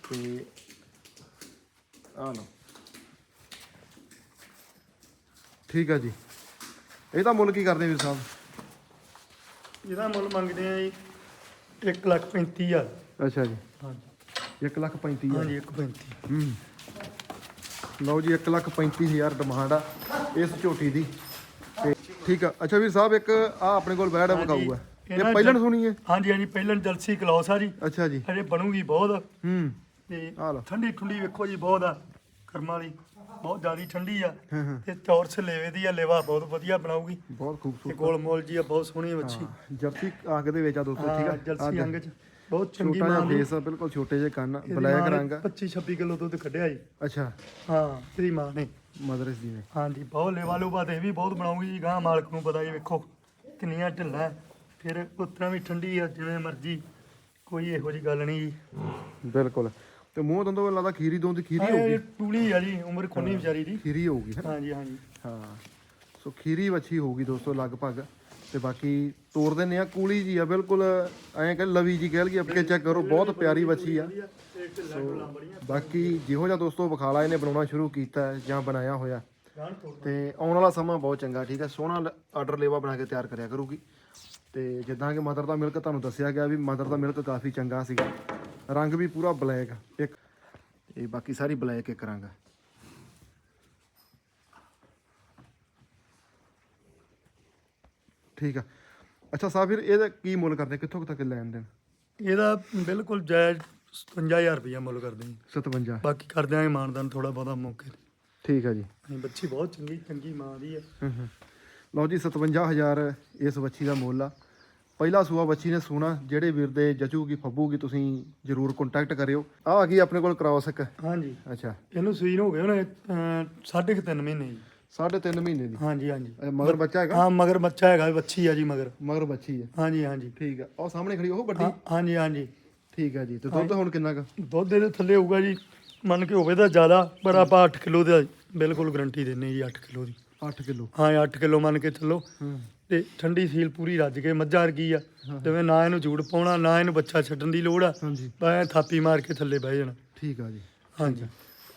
ਤੇ ਆ ਲਓ। ਠੀਕ ਆ ਜੀ। ਇਹਦਾ ਮੁੱਲ ਕੀ ਕਰਦੇ ਵੀਰ ਸਾਹਿਬ? ਇਹਦਾ ਮੁੱਲ ਮੰਗਦੇ ਆ ਜੀ 1 ਲੱਖ 35 ਹਜ਼ਾਰ। ਅੱਛਾ ਜੀ। ਹਾਂਜੀ। 1 ਲੱਖ 35 ਹਜ਼ਾਰ। ਹਾਂਜੀ 1 35 ਹੂੰ। ਲਓ ਜੀ 1 ਲੱਖ 35 ਹਜ਼ਾਰ ਡਿਮਾਂਡ ਆ ਇਸ ਝੋਟੀ ਦੀ। ਤੇ ਠੀਕ ਆ। ਅੱਛਾ ਵੀਰ ਸਾਹਿਬ ਇੱਕ ਆ ਆਪਣੇ ਕੋਲ ਬੈੜ ਵਿਕਾਊ ਆ ਇਹ ਇਹਨਾਂ ਸੁਣੀ ਹੈ? ਹਾਂਜੀ ਹਾਂਜੀ ਪਹਿਲਾਂ ਜਲਸੀ ਕਲੌਸ ਆ ਜੀ। ਅੱਛਾ ਜੀ। ਅਜੇ ਬਣੂਗੀ ਬਹੁਤ। ਹੂੰ। ਤੇ ਆ ਲਓ। ਠੰਡੀ ਠੰਡੀ ਵੇਖੋ ਜੀ ਬਹੁਤ ਆ ਕਰਮਾਂ ਵਾਲੀ ਬਹੁਤ ਜ਼ਿਆਦੀ ਠੰਡੀ ਆ। ਹਾਂ ਹਾਂ। ਤੇ ਚੌਰਸ ਲੇਵੇ ਦੀ ਆ ਲੇਵਾ ਬਹੁਤ ਵਧੀਆ ਬਣਾਊਗੀ। ਬਹੁਤ ਤੇ ਖੂਬਸੂਰਤ ਗੋਲ ਮੋਲ ਜੀ ਆ ਬਹੁਤ ਸੋਹਣੀ ਵੱਛੀ ਜਰਸੀ ਅੰਗ ਦੇ ਵਿੱਚ ਆ ਦੋਸਤੋ ਠੀਕ ਆ? ਹਾਂ ਅੰਗ ਚ। ਬਹੁਤ ਚੰਗੀ ਛੋਟਾ ਜਿਹਾ ਮਾਂ ਦੀ ਫੇਸ ਆ ਬਿਲਕੁਲ ਛੋਟੇ ਜਿਹੇ ਕੰਨ ਬਲੈਕ ਰੰਗ ਆ। 25 26 ਕਿਲੋ ਦੁੱਧ ਕੱਢਿਆ ਜੀ। ਅੱਛਾ। ਹਾਂ ਇਹਦੀ ਮਾਂ ਨੇ। ਮਦਰਸ ਦੀ ਨੇ ਹਾਂਜੀ ਬਹੁਤ ਲੇਵਾ ਲੂਵਾ ਤੇ ਇਹ ਵੀ ਬਹੁਤ ਬਣਾਉਗੀ ਜੀ ਗਾਂ ਮਾਲਕ ਨੂੰ ਪਤਾ ਜੀ ਵੇਖੋ ਕਿੰਨੀਆਂ ਢਿੱਲਾਂ। ਫਿਰ ਉਤਰਾ ਵੀ ਠੰਡੀ ਆ ਜਿਵੇਂ ਮਰਜ਼ੀ ਕੋਈ ਇਹੋ ਜੀ ਗੱਲ ਨਹੀਂ ਜੀ। ਬਿਲਕੁਲ। ਤੇ ਮੂੰਹ ਦੰਦੋਂ ਲੱਗਦਾ ਖੀਰੀ ਦੋਂਦੀ ਖੀਰੀ ਹੋਊਗੀ। ਟੂਲੀ ਆ ਜੀ ਉਮਰ ਕੋਨੀ ਵਿਚਾਰੀ ਦੀ। ਖੀਰੀ ਹੋਊਗੀ? ਹਾਂਜੀ ਹਾਂਜੀ। ਹਾਂ। ਸੋ ਖੀਰੀ ਵੱਛੀ ਹੋਊਗੀ ਦੋਸਤੋ ਲਗਭਗ। ਤੇ ਬਾਕੀ ਤੋੜ ਦਿੰਨੇ ਆ, ਕੂਲੀ ਜੀ ਆ, ਬਿਲਕੁਲ ਐਂ ਕਹ ਲਵੀ ਜੀ ਕਹਿ ਲਈਏ ਅੱਗੇ ਚੈੱਕ ਕਰੋ, ਬਹੁਤ ਪਿਆਰੀ ਵੱਛੀ ਆ। ਸੋ ਬਾਕੀ ਜਿਹੋ ਜਿਹਾ ਦੋਸਤੋ ਵਿਖਾਲਾ ਇਹਨੇ ਬਣਾਉਣਾ ਸ਼ੁਰੂ ਕੀਤਾ ਜਾਂ ਬਣਾਇਆ ਹੋਇਆ ਗਾਂ ਤੇ ਆਉਣ ਵਾਲਾ ਸਮਾਂ ਬਹੁਤ ਚੰਗਾ, ਠੀਕ ਹੈ, ਸੋਹਣਾ ਆਰਡਰ ਲੇਵਾ ਬਣਾ ਕੇ ਤਿਆਰ ਕਰਿਆ ਕਰੂਗੀ। ਤੇ ਜਿੱਦਾਂ ਕਿ ਮਦਰ ਦਾ ਮਿਲਕ ਤੁਹਾਨੂੰ ਦੱਸਿਆ ਗਿਆ ਵੀ ਮਦਰ ਦਾ ਮਿਲਕ ਕਾਫੀ ਚੰਗਾ ਸੀਗਾ। ਰੰਗ ਵੀ ਪੂਰਾ ਬਲੈਕ ਇੱਕ ਇਹ ਬਾਕੀ ਸਾਰੀ ਬਲੈਕ ਇੱਕ ਰੰਗ ਠੀਕ ਆ। ਅੱਛਾ ਸਾਬਿਰ ਇਹਦਾ ਕੀ ਮੁੱਲ ਕਰਦੇ? ਕਿੱਥੋਂ ਕੁ ਤੱਕ ਲੈਣ ਦੇਣ? ਇਹਦਾ ਬਿਲਕੁਲ ਜਾਇਜ਼ 55000 ਰੁਪਇਆ ਮੁੱਲ ਕਰਦੇ ਜੀ 57 ਬਾਕੀ ਕਰ ਦਿਆਂਗੇ ਮਾਨਦਾਨ ਥੋੜਾ ਬਹੁਤਾ ਮੌਕੇ ਤੇ। ਠੀਕ ਆ ਜੀ। ਅਸੀਂ ਬੱਚੀ ਬਹੁਤ ਚੰਗੀ ਚੰਗੀ ਮਾਂ ਦੀ ਹੈ ਹੂੰ ਹੂੰ। ਲਓ ਜੀ 57000 ਇਸ ਵੱਛੀ ਦਾ ਮੁੱਲ ਆ। ਪਹਿਲਾ ਸੂਆ ਵੱਛੀ ਨੇ ਸੋਨਾ ਜਿਹੜੇ ਵੀਰ ਦੇ ਜਚੂਗੀ ਫੱਬੂਗੀ ਤੁਸੀਂ ਜਰੂਰ ਕੰਟੈਕਟ ਕਰਿਓ। ਆ ਆ ਗਈ ਆਪਣੇ ਕੋਲ ਕ੍ਰਾਸ ਇੱਕ ਹਾਂਜੀ। ਅੱਛਾ। ਇਹਨੂੰ ਸੂਈ ਨੂੰ ਹੋ ਗਏ ਕੁ ਤਿੰਨ ਮਹੀਨੇ ਜੀ। ਸਾਢੇ ਤਿੰਨ ਮਹੀਨੇ ਦੀ। ਹਾਂਜੀ ਹਾਂਜੀ। ਮਗਰ ਬੱਚਾ ਹੈਗਾ? ਹਾਂ ਮਗਰ ਬੱਚਾ ਹੈਗਾ ਬੱਚੀ ਆ ਜੀ ਮਗਰ। ਮਗਰ ਬੱਚੀ ਹੈ ਹਾਂਜੀ ਹਾਂਜੀ। ਠੀਕ ਆ। ਉਹ ਸਾਹਮਣੇ ਖੜੀ ਉਹ ਵੱਡੀ? ਹਾਂ, ਹਾਂਜੀ ਹਾਂਜੀ। ਠੀਕ ਆ ਜੀ। ਤੇ ਦੁੱਧ ਹੁਣ ਕਿੰਨਾ ਕੁ? ਦੁੱਧ ਇਹਦੇ ਥੱਲੇ ਹੋਊਗਾ ਜੀ ਮੰਨ ਕੇ ਹੋਵੇ ਤਾਂ ਜ਼ਿਆਦਾ ਪਰ ਆਪਾਂ 8 ਕਿਲੋ ਦਾ ਬਿਲਕੁਲ ਗਰੰਟੀ ਦਿੰਨੇ ਜੀ 8 ਕਿਲੋ ਦੀ। 8 ਕਿਲੋ। ਹਾਂ 8 ਕਿਲੋ ਮੰਨ ਕੇ ਚੱਲੋ। ਹੂੰ। ਤੇ ਠੰਡੀ ਸੀਲ ਪੂਰੀ ਰੱਜ ਕੇ ਮੱਝਾਂ ਵਰਗੀ ਆ। ਜਿਵੇਂ ਨਾ ਇਹਨੂੰ ਜੂੜ ਪਾਉਣਾ ਨਾ ਇਹਨੂੰ ਬੱਚਾ ਛੱਡਣ ਦੀ ਲੋੜ ਆ। ਹਾਂਜੀ। ਬੈ ਥਾਪੀ ਮਾਰ ਕੇ ਥੱਲੇ ਬਹਿ ਜਾਣਾ। ਠੀਕ ਆ ਜੀ। ਹਾਂਜੀ।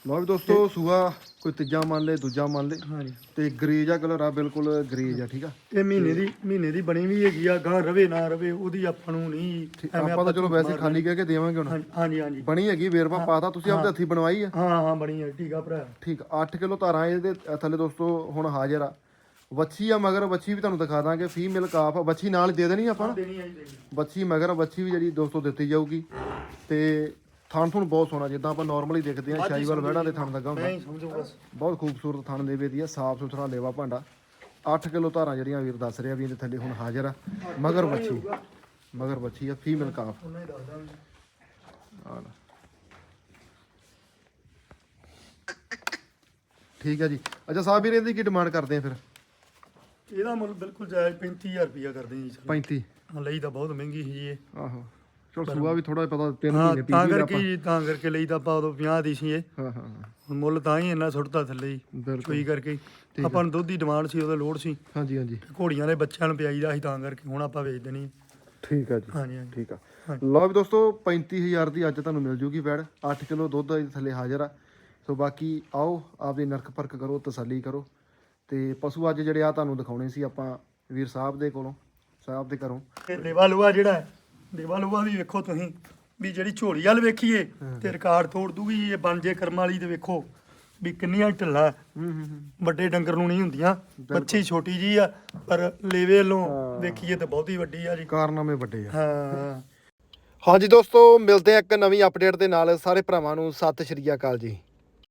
ਲਓ ਵੀ ਦੋਸਤੋ ਸੂਆ ਕੋਈ ਤੀਜਾ ਮੰਨ ਲੈ ਦੂਜਾ ਮੰਨ ਲੈ। ਹਾਂਜੀ। ਤੇ ਗ੍ਰੇਜ ਆ ਕਲਰ ਆ ਬਿਲਕੁਲ ਗ੍ਰੇਜ ਆ ਠੀਕ ਆ? ਇਹ ਮਹੀਨੇ ਦੀ ਮਹੀਨੇ ਦੀ ਬਣੀ ਵੀ ਹੈਗੀ ਆ ਗਾਂ ਰਵੇ ਨਾ ਰਵੇ ਉਹਦੀ ਆਪਾਂ ਨੂੰ ਨਹੀਂ ਠੀਕ- ਆਪਾਂ ਤਾਂ ਚਲੋ ਵੈਸੇ ਖਾਲੀ ਕਹਿ ਕੇ ਦੇਵਾਂਗੇ ਹੁਣ। ਹਾਂਜੀ- ਹਾਂਜੀ ਬਣੀ ਹੈਗੀ ਵੇਰਵਾ ਪਾਤਾ ਤੁਸੀਂ ਆਪਦੇ ਹੱਥੀ ਬਣਵਾਈ ਆ? ਹਾਂ ਹਾਂ ਬਣੀ ਹੈ ਠੀਕ ਆ ਭਰਾ। ਠੀਕ 8 ਕਿਲੋ ਧਾਰਾਂ ਇਹਦੇ ਥੱਲੇ ਦੋਸਤੋ ਹੁਣ ਹਾਜ਼ਰ ਆ। ਵੱਛੀ ਆ ਮਗਰ ਵੱਛੀ ਵੀ ਤੁਹਾਨੂੰ ਦਿਖਾ ਦਾਂਗੇ ਫੀਮੇਲ ਕਾਫ ਵੱਛੀ ਨਾਲ ਦੇ ਦੇਣੀ ਆਪਾਂ? ਦੇਣੀ ਆ ਜੀ ਵੱਛੀ ਮਗਰ ਵੱਛੀ ਵੀ ਜਿਹੜੀ ਦੋਸਤੋ ਦਿੱਤੀ ਜਾਊਗੀ। ਤੇ ਥਣ ਥਣ ਬਹੁਤ ਸੋਹਣਾ ਜਿੱਦਾਂ ਆਪਾਂ ਨਾਰਮਲੀ ਦੇਖਦੇ ਆ ਸ਼ਾਈਵਾਲ ਵਹਿੜਾਂ ਦੇ ਥਣ ਲੱਗਾ ਹੁੰਦਾ। ਮੈਂ ਹੀ ਸਮਝੋ ਬਸ ਬਹੁਤ ਖੂਬਸੂਰਤ ਥਣ ਦੇ ਵੇਦੀ ਆ ਸਾਫ਼ ਸੁਥਰਾ ਲੇਵਾ ਭਾਂਡਾ। 8 ਕਿਲੋ ਧਾਰਾਂ ਜਿਹੜੀਆਂ ਵੀਰ ਦੱਸ ਰਿਹਾ ਵੀ ਇਹਦੇ ਥੱਲੇ ਹੁਣ ਹਾਜ਼ਰ ਆ। ਮਗਰ ਵੱਛੀ ਮਗਰ ਵੱਛੀ ਆ ਫੀਮੇਲ ਕਾਫ ਹੀ। ਆ। ਠੀਕ ਹੈ ਜੀ। ਅੱਛਾ ਸਾਹਿਬ ਵੀਰ ਇਹਦੀ ਕੀ ਡਿਮਾਂਡ ਕਰਦੇ ਆ ਫਿਰ? ਇਹਦਾ ਮੁੱਲ ਬਿਲਕੁਲ ਜਾਇਜ਼ 35000 ਰੁਪਇਆ ਕਰਦੇ ਜੀ। ਸਰ 35 ਹਾਂ, ਲਈ ਤਾਂ ਬਹੁਤ ਮਹਿੰਗੀ ਸੀ ਇਹ। ਆਹੋ। ਚਲ ਸੂਆ ਵੀ ਥੋੜਾ ਪਤਾ ਤਿੰਨ ਹਾਂ ਮਹੀਨੇ ਤਾਂ ਪੀ ਵੀ ਕਰਕੇ ਜੀ, ਤਾਂ ਕਰਕੇ ਲਈ ਤਾਂ ਆਪਾਂ ਉਦੋਂ 50 ਦੀ ਸੀ ਇਹ। ਹਾਂ ਹਾਂ ਹਾਂ, ਹੁਣ ਮੁੱਲ ਤਾਂ ਹੀ ਇੰਨਾ ਸੁੱਟਦਾ ਥੱਲੇ ਹੀ ਬਿਲਕੁਲ। ਚੋਈ ਕਰਕੇ। ਆਪਾਂ ਨੂੰ ਦੁੱਧ ਦੀ ਡਿਮਾਂਡ ਸੀ ਉਹਦਾ ਲੋਡ ਸੀ। ਹਾਂਜੀ ਹਾਂਜੀ। ਘੋੜੀਆਂ ਦੇ ਬੱਚਿਆਂ ਨੂੰ ਪਿਆਈਦਾ ਸੀ ਤਾਂ ਕਰਕੇ ਹੁਣ ਆਪਾਂ ਵੇਚ ਦੇਣੀ ਹੈ। ਠੀਕ ਆ ਜੀ। ਹਾਂਜੀ ਹਾਂਜੀ। ਠੀਕ ਆ। ਲਓ ਵੀ ਦੋਸਤੋ 35000 ਦੀ ਅੱਜ ਤੁਹਾਨੂੰ ਮਿਲ ਜੂਗੀ ਵੈੜ। 8 ਕਿਲੋ ਦੁੱਧ ਇਹਦੇ ਥੱਲੇ ਹਾਜ਼ਰ ਆ। ਸੋ ਬਾਕੀ ਆਓ ਆਪਦੀ ਨਰਕ ਪਰਖ ਕਰੋ ਤਸੱਲੀ ਕਰੋ। ਤੇ ਪਸ਼ੂ ਅੱਜ ਜਿਹੜੇ ਆ ਤੁਹਾਨੂੰ ਦਿਖਾਉਣੇ ਸੀ ਆਪਾਂ ਵੀਰ ਸਾਹਿਬ ਦੇ ਕੋਲੋਂ ਸਾਹਿਬ ਦੇ ਘਰੋਂ। ਇਹ ਲੇਵਾ ਲੂਆ ਜਿਹੜਾ ਹੈ ਲੇਵਾ ਲੂਆ ਵੀ ਵੇਖੋ ਤੁਸੀਂ ਵੀ ਜਿਹੜੀ ਝੋਲੀ ਵਾਲ ਵੇਖੀਏ ਤੇ ਰਿਕਾਰਡ ਤੋੜ ਦੂਗੀ ਇਹ ਬਣ ਜੇ ਕਰਮ ਵਾਲੀ ਤੇ ਵੇਖੋ ਵੀ ਕਿੰਨੀਆਂ ਢਿੱਲਾਂ ਹੈ। ਹੂੰ ਹੂੰ ਹੂੰ। ਵੱਡੇ ਡੰਗਰ ਨੂੰ ਨਹੀਂ ਹੁੰਦੀਆਂ ਬੱਚੀ ਛੋਟੀ ਜੀ ਆ ਪਰ ਲੇਵੇ ਵੱਲੋਂ ਵੇਖੀਏ ਤੇ ਬਹੁਤੀ ਵੱਡੀ ਆ ਜੀ। ਕਾਰਨਾਮੇ ਵੱਡੇ ਆ। ਹਾਂ। ਹਾਂਜੀ ਦੋਸਤੋ ਮਿਲਦੇ ਆ ਇੱਕ ਨਵੀਂ ਅਪਡੇਟ ਦੇ ਨਾਲ ਸਾਰੇ ਭਰਾਵਾਂ ਨੂੰ ਸਤਿ ਸ਼੍ਰੀ ਅਕਾਲ ਜੀ।